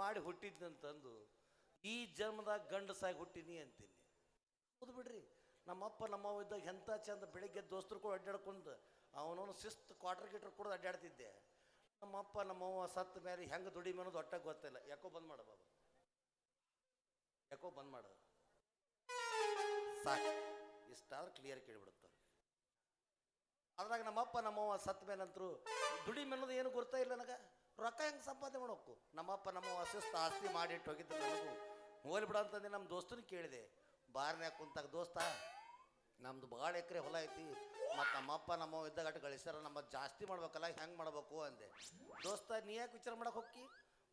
ಮಾಡಿ ಹುಟ್ಟಿದ್ನಂತಂದು ಈ ಜನ್ಮದಾಗ ಗಂಡಸಾಗಿ ಹುಟ್ಟಿನಿ ಅಂತೀನಿ. ಹೌದು ಬಿಡ್ರಿ. ನಮ್ಮಪ್ಪ ನಮ್ಮವ್ವ ಇದ್ದಾಗ ಎಂಥ ಚಂದ ಬೆಳಿಗ್ಗೆ ದೋಸ್ತರು ಕೂಡ ಅಡ್ಡಾಡ್ಕೊಂಡು, ಅವನವನು ಶಿಸ್ತು ಕ್ವಾರ್ಟರ್ ಗೀಟ್ರ್ ಕೂಡ ಅಡ್ಡಾಡ್ತಿದ್ದೆ. ನಮ್ಮಪ್ಪ ನಮ್ಮವ್ವ ಸತ್ತ ಮೇಲೆ ಹೆಂಗೆ ದುಡಿಮೆ ಅನ್ನೋದು ಒಟ್ಟಾಗ ಗೊತ್ತಿಲ್ಲ. ಯಾಕೋ ಬಂದ್ ಮಾಡ ಬಾಬು. ಯಾಕೋ ಬಂದ್ ಮಾಡು. ಸಾಕು. ಇಷ್ಟಾದ್ರೆ ಕ್ಲಿಯರ್ ಕೇಳಿಬಿಡುತ್ತಾರೆ ಅದ್ರಾಗ ನಮ್ಮಪ್ಪ ನಮ್ಮವ್ವ ಸತ್ತ ಮೇಲಂತರೂ ದುಡಿಮೆ ಅನ್ನೋದು ಏನು ಗೊತ್ತಾ ಇಲ್ಲ ನನಗೆ. ರೊಕ್ಕ ಹೆಂಗೆ ಸಂಪಾದನೆ ಮಾಡೋಕು ನಮ್ಮಪ್ಪ ನಮ್ಮ ಶಿಸ್ತು ಆಸ್ತಿ ಮಾಡಿಟ್ಟು ಹೋಗಿದ್ದು ನನಗೂ. ಹೋಲಿ ಬಿಡ ಅಂತಂದು ನಮ್ಮ ದೋಸ್ತನ ಕೇಳಿದೆ. ಬಾರ್ನ್ಯಾಗ ಕುಂತಾಗ, ದೋಸ್ತ, ನಮ್ದು ಭಾಳ ಎಕರೆ ಹೊಲ ಐತಿ. ಮತ್ತು ನಮ್ಮಪ್ಪ ನಮ್ಮ ಇದ್ದಾಗ ಗಳಿಸ್ಯಾರ, ನಮ್ಮ ಜಾಸ್ತಿ ಮಾಡ್ಬೇಕಲ್ಲ, ಹೆಂಗೆ ಮಾಡ್ಬೇಕು? ಅಂದೆ. ದೋಸ್ತ, ನೀ ಯಾಕೆ ವಿಚಾರ ಮಾಡಕ್ಕೆ ಹೋಗಿ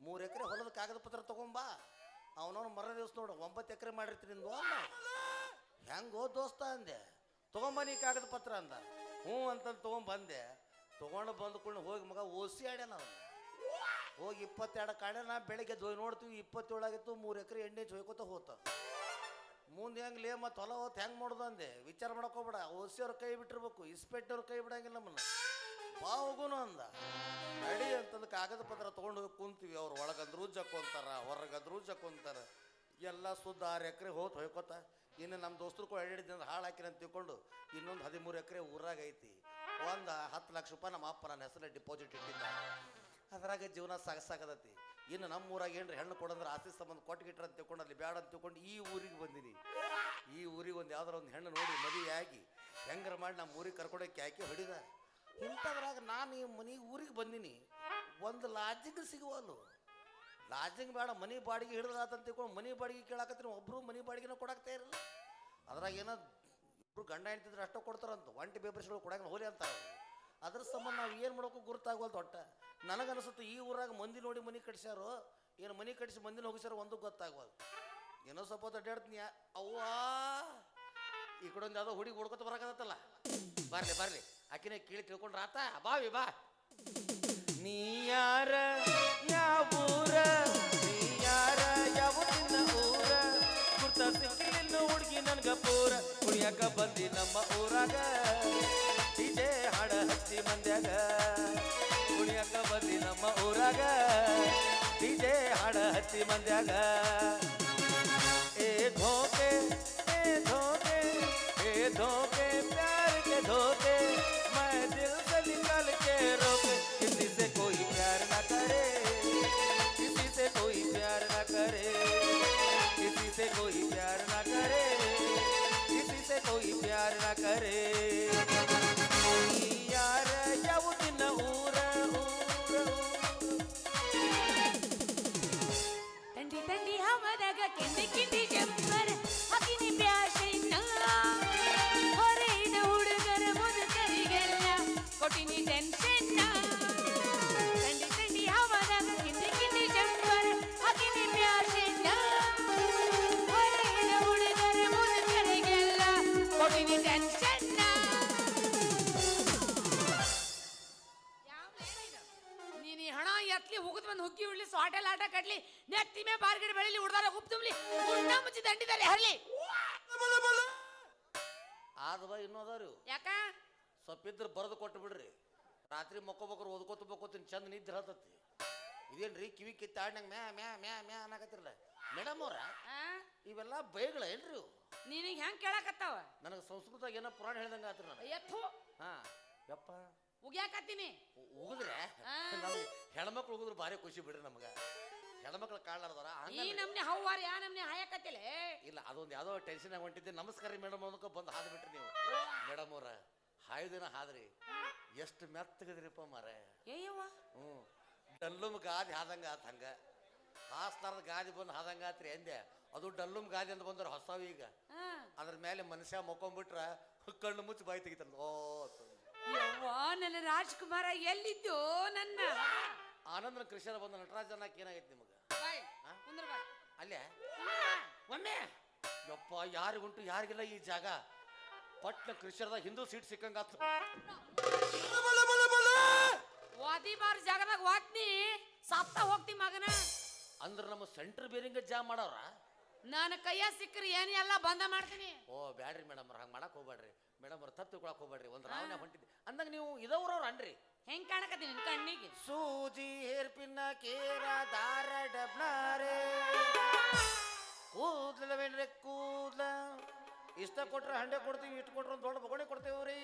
ಮೂರು ಎಕರೆ ಹೊಲದ ಕಾಗದ ಪತ್ರ ತಗೊಂಬಾ ಅವನವನು ಮರ ದಿವಸ ನೋಡು, ಒಂಬತ್ತು ಎಕರೆ ಮಾಡಿರ್ತೀನಿ ನಿಂದು ಹೆಂಗೋ ದೋಸ್ತ, ಅಂದೆ. ತಗೊಂಬ ನೀ ಕಾಗದ ಪತ್ರ, ಅಂದ. ಹ್ಞೂ, ಅಂತಂದು ತೊಗೊಂಬಂದೆ ತೊಗೊಂಡು ಬಂದ್ಕೊಂಡು ಹೋಗಿ ಮಗ ಓಸಿ ಆಡ್ಯಾನ ಅವನು. ಹೋಗಿ ಇಪ್ಪತ್ತೆರಡು ನಾ ಬೆಳಿಗ್ಗೆ ಜೊಯ್ ನೋಡ್ತೀವಿ, ಇಪ್ಪತ್ತೇಳಾಗಿತ್ತು, ಮೂರು ಎಕರೆ ಎಣ್ಣೆ ಜೊಯ್ಕೋತ ಹೋತ. ಮುಂದೆ ಹೆಂಗೆ ಲೇ ಮತ್ತು ಹೊಲ ಹೊತ್ತು ಹೆಂಗೆ ಮಾಡೋದು ಅಂದೆ? ವಿಚಾರ ಮಾಡ್ಕೋಬೇಡ ಓಸಿಯವ್ರ ಕೈ ಬಿಟ್ಟಿರ್ಬೇಕು ಇಸ್ಪೆಟ್ಟವ್ರ ಕೈ ಬಿಡಂಗಿಲ್ಲ ನಮ್ಮನ್ನ. ಬಾ ಹೋಗುನು ಅಂದ. ನಡಿ ಅಂತಂದು ಕಾಗದ ಪತ್ರ ತೊಗೊಂಡು ಹೋಗಿ ಕುಂತೀವಿ, ಅವ್ರು ಒಳಗಂದ್ರೂ ಜಕ್ಕೊಂತಾರ ಹೊರಗಂದ್ರೂ ಜಕ್ಕೊಂತಾರ ಎಲ್ಲ ಸುದ್ದ ಆರು ಎಕರೆ ಹೋತ್ ಹೊಯ್ಕೋತ. ಇನ್ನು ನಮ್ಮ ದೋಸ್ತರು ಕೂಡ ಎಡಿಡಿದಿಂದ ಹಾಳು ಹಾಕಿನ ಅಂತ ತಿಳ್ಕೊಂಡು, ಇನ್ನೊಂದು ಹದಿಮೂರು ಎಕರೆ ಊರಾಗ ಐತಿ. ಒಂದು ಹತ್ತು ಲಕ್ಷ ರೂಪಾಯಿ ನಮ್ಮ ಅಪ್ಪ ನನ್ನ ಹೆಸರಲ್ಲಿ ಡಿಪಾಸಿಟ್ ಇಟ್ಟಿದ್ದ. ಅದ್ರಾಗ ಜೀವನ ಸಾಗಸಾಗದತಿ ಇನ್ನು ನಮ್ಮ ಊರಾಗ ಏನ್ರಿ ಹೆಣ್ಣು ಕೊಡಂದ್ರೆ ಆಸೆ ಸಂಬಂಧ ಕೊಟ್ಗಿಟ್ರ ಅಂತ ತಿಳ್ಕೊಂಡು ಅಲ್ಲಿ ಬೇಡ ಅಂತ ತಿಳ್ಕೊಂಡು ಈ ಊರಿಗೆ ಬಂದಿನಿ. ಈ ಊರಿಗೆ ಒಂದು ಯಾವ್ದಾರ ಒಂದು ಹೆಣ್ಣು ನೋಡಿ ಮದುವೆ ಆಗಿ ಹೆಂಗಾರ ಮಾಡಿ ನಮ್ಮ ಊರಿಗೆ ಕರ್ಕೊಂಡೋಗಿ ಹಾಕಿ ಹೊಡಿದ. ಇಂಥದ್ರಾಗ ನಾನು ಈ ಮನೆ ಊರಿಗೆ ಬಂದಿನಿ. ಒಂದು ಲಾಡ್ಜಿಂಗ್ ಸಿಗುವಲ್ಲು ಲಾಜಿಂಗ್ ಬೇಡ, ಮನೆ ಬಾಡಿಗೆ ಹಿಡಿದಾತ ಅಂತ ತಿಳ್ಕೊಂಡು ಮನೆ ಬಾಡಿಗೆ ಕೇಳಾಕತ್ತೀನಿ ಒಬ್ಬರು ಮನೆ ಬಾಡಿಗೆನ ಕೊಡಾಕ್ತಾ ಇರಲ್ಲ ಅದ್ರಾಗ ಏನೋ ಇಬ್ಬರು ಗಂಡ ಹೆಂಡ್ತಿದ್ರೆ ಅಷ್ಟೇ ಕೊಡ್ತಾರಂತ. ಒಂಟಿ ಬೇಬರ್ಸ್ಗಳು ಕೊಡಂಗ ಹೋಲಿ ಅವ್ರು. ಅದ್ರ ಸಂಬಂಧ ನಾವು ಏನು ಮಾಡೋಕ್ಕೂ ಗುರುತಾಗವಲ್ದು ಒಟ್ಟ. ನನಗನ್ಸುತ್ತೆ ಈ ಊರಾಗ ಮಂದಿ ನೋಡಿ ಮನೆ ಕಟ್ಸ್ಯಾರು, ಏನು ಮನೆ ಕಟ್ಸಿ ಮಂದಿನ ಹೋಗಿಸ್ಯಾರ ಒಂದು ಗೊತ್ತಾಗ್ಬೋದು ಏನೋ ಸ್ವಲ್ಪ ಹೊತ್ತು ಅಡ್ಡಾಡ್ತೀನಿ ಅವ್ವಾ. ಈ ಕಡೆ ಒಂದು ಯಾವುದೋ ಹುಡುಗಿ ಹುಡ್ಕೊತ ಬರಕತ್ತಲ್ಲ. ಬರ್ಲಿ ಬರ್ಲಿ. ಆಕಿನ ಕೀಳಿ ತಿಳ್ಕೊಂಡ್ರ ಆತ ಬಾವಿ ಬಾ ನೀ ಯಾರ ಯಾವೂರ ನೀ ಯಾರ, ಯಾವ ಊರ? ಗುರ್ತ ಸಿಕ್ಕಿಲ್ಲ ಹುಡುಗಿ ನನ್ಗ ಪೂರ. ಕುಣಿಯಕ ಬಂದಿ ನಮ್ಮ ಊರಾಗ. ಇದೇ ಹಾಡ ಹಚ್ಚಿ ಮಂದ್ಯಾಗ. ಹಚ್ಚಿ ಬಕ್ಕೋತೀನಿ ನಿದ್ದೆ ಹತ್ತತಿ. ಇದೇನ್ರಿ ಕಿವಿ ಕಿತ್ತಾಡ್ನಂಗೆ ಮ್ಯಾ ಮ್ಯಾ ಮ್ಯಾ ಮ್ಯಾ ಅನ್ನಕತ್ತಿರಲ್ಲ? ಮೇಡಮ್ ಅವ್ರ? ಇವೆಲ್ಲ ಬೈಗಳ ಏನ್ರಿ ಇವು? ನಿನಗ್ ಹೆಂಗ್ ಕೇಳಕತ್ತಾವ? ನನಗೆ ಸಂಸ್ಕೃತ ಏನೋ ಪುರಾಣ ಹೇಳ್ದಂಗ ಆತ್ರಿ ನಾನು ಎಪ್ಪು. ಹಾ ಯಪ್ಪ. ಉಗ್ಯಾಕತ್ತೀನಿ. ಉಗಿದ್ರೆ. ನಮ್ಗೆ ಹೆಣ್ಮಕ್ಳು ಉಗಿದ್ರು ಭಾರಿ ಖುಷಿ ಬಿಡ್ರಿ ನಮ್ಗೆ. ಹೆಣ್ಮಕ್ಳು ಕಾಡ್ಲಾರ್ದಾರ ಈ ಹಂಗ ನಮ್ನೆ ಹವ್ವಾರ ಯಾ ನಮ್ನೆ ಹಾಯಕತ್ತಿಲೆ? ಇಲ್ಲ ಅದೊಂದು ಯಾವುದೋ ಟೆನ್ಷನ್ ಹೊಂಟಿದ್ದೆ. ನಮಸ್ಕಾರ ರೀ ಮೇಡಮ್ ಅನ್ನೋಕೆ ಬಂದು ಹಾದ್ಬಿಟ್ರಿ ನೀವು. ಮೇಡಮ್ ಅವ್ರ ಹಾಯ್ದಿನ ಹಾದ್ರಿ. ಎಷ್ಟು ಮೆತ್ತಗದ್ರಿಪ್ಪ ಮರ. ಏಯವ್ವ. ಹ್ಞೂ. ಡಲ್ಲುಮ್ ಗಾದಿ ಹಾದಂಗ ಆತ ಹಂಗ. ಹಾಸ್ತಾರದ ಗಾದಿ ಬಂದು ಹಾದಂಗ ಆತ್ರಿ ಅಂದೆ. ಅದು ಡಲ್ಲುಮ್ ಗಾದಿ ಅಂತ ಬಂದ್ರೆ ಹೊಸವು ಈಗ. ಅದ್ರ ಮೇಲೆ ಮನುಷ್ಯ ಮಕ್ಕೊಂಬಿಟ್ರ ಕಣ್ಣು ಮುಚ್ಚಿ ಬಾಯಿ ತೆಗಿತಾನ ಓ. ಯವ್ವ ನನ್ನ ರಾಜ್ಕುಮಾರ ಎಲ್ಲಿದ್ದು ನನ್ನ. ಆನಂದನ ಕೃಷ್ಣ ಬಂದ ನಟರಾಜ್ ಅನ್ನಕ್ಕೆ ಏನಾಗೈತಿ ನಿಮಗೆ? ಬಾಯ್? ಕುಂದ್ರ ಅಲ್ಲೇ? ಒಮ್ಮೆ. ಯಪ್ಪ ಯಾರಿಗುಂಟು ಯಾರಿಗಿಲ್ಲ ಈ ಜಾಗ? ಪಟ್ನ ಕ್ರಿಶ್ಚರ್ದಾಗ ಹಿಂದೂ ಸೀಟ್ ಸಿಕ್ಕಂಗಾತು. ವಾದಿ ಬಾರ್ ಜಾಗದಾಗ ವಾಕ್ನಿ ಸತ್ತ ಹೋಗ್ತಿ ಮಗನ. ಅಂದ್ರೆ ನಮ್ಮ ಸೆಂಟರ್ ಬೇರಿಂಗ ಜಾ ಮಾಡವ್ರ? ನಾನು ಕೈಯ ಸಿಕ್ಕ್ರಿ ಏನು ಎಲ್ಲ ಬಂದ ಮಾಡ್ತೀನಿ. ಓ ಬ್ಯಾಡ್ರಿ ಮೇಡಮ್ ಹಂಗೆ ಮಾಡಕ್ ಹೋಗ್ಬೇಡ್ರಿ. ಮೇಡಮ್ ಅವ್ರ ತಪ್ಪು ತಿಳ್ಕೊಳಕ್ ಹೋಗ್ಬೇಡ್ರಿ. ಒಂದು ರಾವಣ ಹೊಂಟಿದ್ದೆ. ಅಂದಾಗ ನೀವು ಇದವ್ರವ್ರ ಅನ್ರಿ. ಹೆಂಗ್ ಕಾಣಕತ್ತೀನಿ ನಿನ್ ಕಣ್ಣಿಗೆ? ಸೂಜಿ ಹೇರ್ಪಿನ್ನ ಕೇರ ದಾರ ಡಬ್ನಾರೆ. ಕೂದ್ಲವೇನ್ರೆ ಕೂದ್ಲ? ಇಷ್ಟ ಕೊಟ್ರೆ ಹಂಡೆ ಕೊಡ್ತೀವಿ ಇಷ್ಟು ಕೊಟ್ರೆ ದೊಡ್ಡ ದೊಡ್ಡ ಕೊಡ್ತೇವೆ ರೀ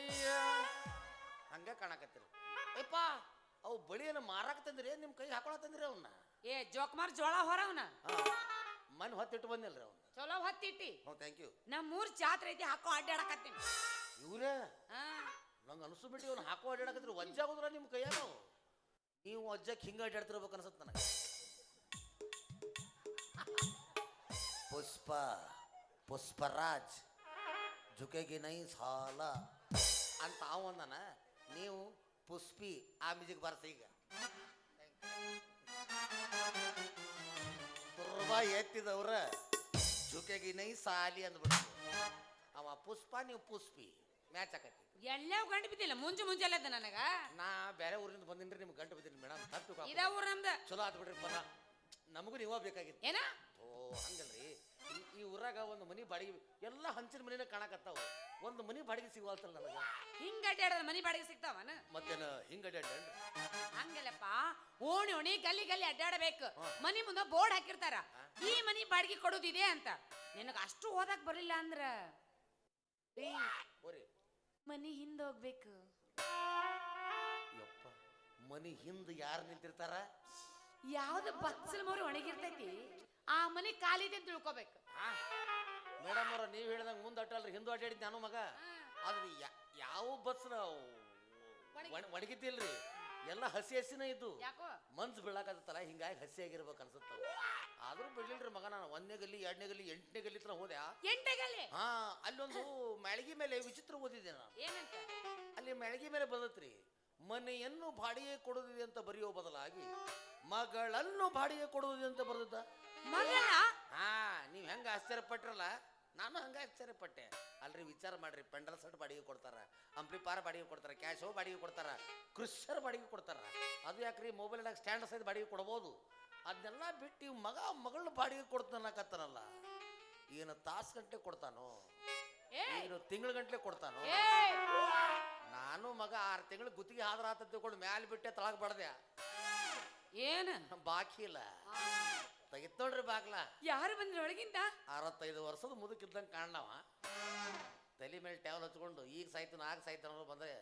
ಹಂಗೆ ಕಾಣಕತ್ತೀರಿ. ಅಯ್ಯಪ್ಪ ಅವು ಬಳಿಯನ್ನು ಮಾರಾಕ ತಂದ್ರಿ ನಿಮ್ಮ ಕೈ ಹಾಕೊಳ ತಂದ್ರಿ ಅವನ್ನ ಏ ಜೋಕ್ಮಾರ್ ಜೋಳ ಹೊರವನ ಮನ್ ಹೊತ್ತಿಟ್ಟು ಬಂದಿಲ್ರಿ ಅವ್ನು? ಚಲೋ ಹೊತ್ತಿಟ್ಟಿ. ಹ್ಞೂ ಥ್ಯಾಂಕ್ ಯು ನಮ್ಮ ಮೂರು ಜಾತ್ರೆ ಐತಿ ಹಾಕೋ ಅಡ್ಡಾಡಕತ್ತೀನಿ ಇವ್ರೇ? ನಂಗೆ ಅನಿಸು ಬಿಟ್ಟು ಇವ್ನು ಹಾಕೋ ಅಡ್ಡಾಡಕತ್ರಿ ಒಜ್ಜಾಗೋದ್ರ ನಿಮ್ಮ ಕೈಯಾಗ. ನೀವು ಒಜ್ಜಕ್ಕೆ ಹಿಂಗೆ ಅಡ್ಡಾಡ್ತಿರ್ಬೇಕು ಅನ್ಸುತ್ತೆ ನನಗೆ. ಪುಷ್ಪ ಪುಷ್ಪರಾಜ್. ಜುಕೆಗಿ ನೈ ಸಾಲ ಅಂತ ಅವಂದನ ನೀವು ಪುಷ್ಪಿ ಆ ಮ್ಯೂಸಿಕ್ ಬರ್ಸ ಈಗ. ತುರ್ಬಾ ಎತ್ತಿದವ್ರ ಜುಕೆಗಿ ನೈ ಸಾಲಿ ಅಂದ್ಬಿಟ್ಟು ಅವ ಪುಷ್ಪ ನೀವು ಪುಷ್ಪಿ. ಮ್ಯಾಚ್ ಆಕತಿ. ಎಲ್ಲವೂ ಗಂಟು ಬಿದ್ದಿಲ್ಲ. ಮುಂಜು ಮುಂಜಾನೆ ಅದ ನನಗ. ನಾ ಬೇರೆ ಊರಿಂದ ಬಂದಿನ್ರಿ ನಿಮ್ಗೆ ಗಂಟು ಬಿದ್ದೀನಿ ಮೇಡಮ್ ತಪ್ಪು ಇದ ಊರ್ ನಮ್ದು. ಚಲೋ ಆತ್ ಬಿಡ್ರಿ ಪರ ನಮಗೂ ನೀವ ಬೇಕಾಗಿತ್ತು. ಏನ? ಓ ಹಂಗಲ್ರಿ. ಈ- ಈ ಊರಾಗ ಒಂದು ಮನಿ ಬಾಡಿಗೆ ಎಲ್ಲ ಹಂಚಿನ ಮನಿನ ಕಾಣಕತ್ತಾವ. ಒಂದು ಮನಿ ಬಾಡಿಗೆ ಸಿಗುವಲ್ತಲ್ಲ ನನಗೆ. ಹಿಂಗ ಅಡ್ಡಾಡದ ಮನಿ ಬಾಡಿಗೆ ಸಿಗ್ತಾವನ? ಮತ್ತೇನು ಹಿಂಗ ಅಡ್ಡಾಡ್ರಿ ಹಂಗಲ್ಲಪ್ಪ ಓಣಿ ಓಣಿ ಗಲ್ಲಿ ಗಲ್ಲಿ ಅಡ್ಡಾಡಬೇಕು ಮನಿ ಮುಂದೆ ಬೋರ್ಡ್ ಹಾಕಿರ್ತಾರ. ಈ ಮನಿ ಬಾಡಿಗೆ ಕೊಡೋದಿದೆ ಅಂತ. ನಿನಗ ಅಷ್ಟು ಓದಕ್ ಬರಲಿಲ್ಲ ಅಂದ್ರ? ಏ, ಓರಿ. ಮನಿ ಹಿಂದ ಹೋಗ್ಬೇಕು. ಯಪ್ಪ ಮನಿ ಹಿಂದ ಯಾರು ನಿಂತಿರ್ತಾರ? ಯಾವ್ದು ಬತ್ಸಲ್ ಮೋರು ಒಣಗಿರ್ತೈತಿ? ಆ ಮನಿ ಖಾಲಿದೆ ಅಂತ ತಿಳ್ಕೊಬೇಕು. ಮೇಡಮ್ ಅವ್ರ ನೀವು ಹೇಳ್ದಂಗೆ ಮುಂದೆ ಅಟ್ಟಲ್ರಿ ಹಿಂದೂ ಅಡ್ಡಾಡಿದ್ ನಾನು ಮಗ. ಆದ್ರೆ ಯಾವ ಬಸ್ ಒಣಗಿದ್ದಿಲ್ರಿ ಎಲ್ಲ ಹಸಿ ಹಸಿನ ಇದ್ದು. ಮನ್ಸು ಬೀಳಾಕತ್ತಲ್ಲ ಹಿಂಗಾಗಿ ಹಸಿ ಆಗಿರ್ಬೇಕು ಅನ್ಸುತ್ತ ಆದ್ರೂ ಬಿಡ್ಲಿಲ್ರಿ ಮಗ ನಾನು ಒಂದನೇ ಗಲ್ಲಿ ಎರಡನೇ ಗಲ್ಲಿ ಎಂಟನೇ ಗಲ್ಲಿ ಹತ್ರ ಹೋದೆ. ಹಾ ಅಲ್ಲೊಂದು ಮ್ಯಾಳಗಿ ಮೇಲೆ ವಿಚಿತ್ರ ಓದಿದ್ದೆ ನಾನು. ಅಲ್ಲಿ ಮ್ಯಾಳಗಿ ಮೇಲೆ ಬಂದತ್ರಿ. ಮನೆಯನ್ನು ಬಾಡಿಗೆ ಕೊಡುದಿದೆ ಅಂತ ಬರೆಯೋ ಬದಲಾಗಿ ಮಗಳನ್ನು ಬಾಡಿಗೆ ಕೊಡುವುದಿದೆ ಅಂತ ಬರ್ದಿದ್ದ. ಮಗಳ? ಹಾ ನೀವ್ ಹೆಂಗ ಆಶ್ಚರ್ಯಪಟ್ರಲ್ಲ? ನಾನು ಹಂಗ ಆಶ್ಚರ್ಯಪಟ್ಟೆ. ಅಲ್ರಿ ವಿಚಾರ ಮಾಡ್ರಿ. ಪೆಂಡಲ್ ಸೆಟ್ ಬಾಡಿಗೆ ಕೊಡ್ತಾರ ಅಂಪ್ಲಿಪಾರ ಬಾಡಿಗೆ ಕೊಡ್ತಾರ ಕ್ಯಾಶೋ ಬಾಡಿಗೆ ಕೊಡ್ತಾರ ಕೃಷರ್ ಬಾಡಿಗೆ ಕೊಡ್ತಾರ. ಅದು ಯಾಕ್ರಿ ಮೊಬೈಲ್ನಾಗ ಸ್ಟ್ಯಾಂಡ್ ಸೈಡ್ ಬಾಡಿಗೆ ಕೊಡ್ಬೋದು? ಅದನ್ನೆಲ್ಲ ಬಿಟ್ಟು ಇವ್ ಮಗ ಮಗಳ ಬಾಡಿಗೆ ಕೊಡ್ತಾನಕತ್ತನಲ್ಲ ಏನು ತಾಸು ಗಂಟೆ ಕೊಡ್ತಾನೋ? ಏನು ತಿಂಗಳ ಗಂಟ್ಲೆ ಕೊಡ್ತಾನೋ? ನಾನು ಮಗ ಆರು ತಿಂಗಳು ಗುತ್ತಿಗೆ ಆದ್ರ ಆತ ತಿಳ್ಕೊಂಡು ಮ್ಯಾಲೆ ಬಿಟ್ಟೆ ತಳಗ್ ಬಡ್ದೆ. ಏನು? ಬಾಕಿ ಇಲ್ಲ. ತೆಗಿತ್ ನೋಡ್ರಿ ಬಾಗ್ಲ. ಯಾರು ಬಂದ್ರಿ ಒಳಗಿಂದ? ಅರವತ್ತೈದು ವರ್ಷದ ಮುದುಕಿದ್ದಂಗೆ ಕಾಣವ ತಲೆ ಮೇಲೆ ಟ್ಯಾವಲ್ ಹಚ್ಕೊಂಡು ಈಗ ಸಾಯ್ತು ನಾಲ್ಕು ಸಾಯ್ತು ಅನ್ನೋರು ಬಂದ್ರೆ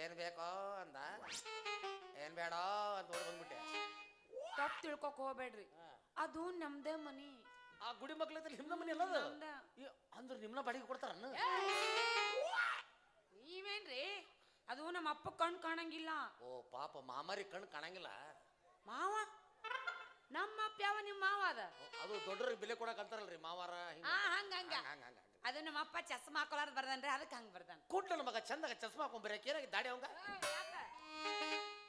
ಏನು ಬೇಕೋ ಅಂದ. ಏನು ಬೇಡ ಅಂತ ಓಡಿ ಬಂದ್ಬಿಟ್ಟೆ. ತಪ್ಪು ತಿಳ್ಕೊಕ್ ಹೋಗ್ಬೇಡ್ರಿ. ಅದು ನಮ್ದೇ ಮನಿ. ಆ ಗುಡಿ ಮಕ್ಳ ನಿಮ್ನ ಮನೆ ಅಲ್ಲ ನಮ್ದ. ಅಂದ್ರೆ ನಿಮ್ನ ಬಾಡಿಗೆ ಕೊಡ್ತಾರ ನೀವೇನ್ರಿ? ಅದು ನಮ್ಮ ಅಪ್ಪ ಕಣ್ ಕಾಣಂಗಿಲ್ಲ. ಓ ಪಾಪ ಮಾಮಾರಿ ಕಣ್ ಕಾಣಂಗಿಲ್ಲ. ಮಾವ ನಮ್ಮ ಅಪ್ಪ ಅವ ನಿಮ್ಮ ಮಾವ ಅದ? ಅದು ದೊಡ್ಡವ್ರಿಗೆ ಬೆಲೆ ಕೊಡಕ್ ಅಂತಾರಲ್ರಿ ಮಾವಾರ ಹಿಂಗ. ಆ ಹಂಗ ಹಂಗ. ಹಂಗ ಹಂಗ ಅದು ನಮ್ಮ ಅಪ್ಪ ಚಸ್ಮಾ ಹಾಕೊಲಾರ್ದ ಬರ್ದನ್ರಿ ಅದಕ್ಕೆ ಹಂಗ ಬರ್ದಾನ. ಕೂಡ್ಲ ನಮಗ ಮಗ ಚಂದಾಗ ಚಸ್ಮಾ ಹಾಕೊಂಬರ್ಯಾಕ ಏನಾಗಿ ದಾಡಿ ಅವಂಗ?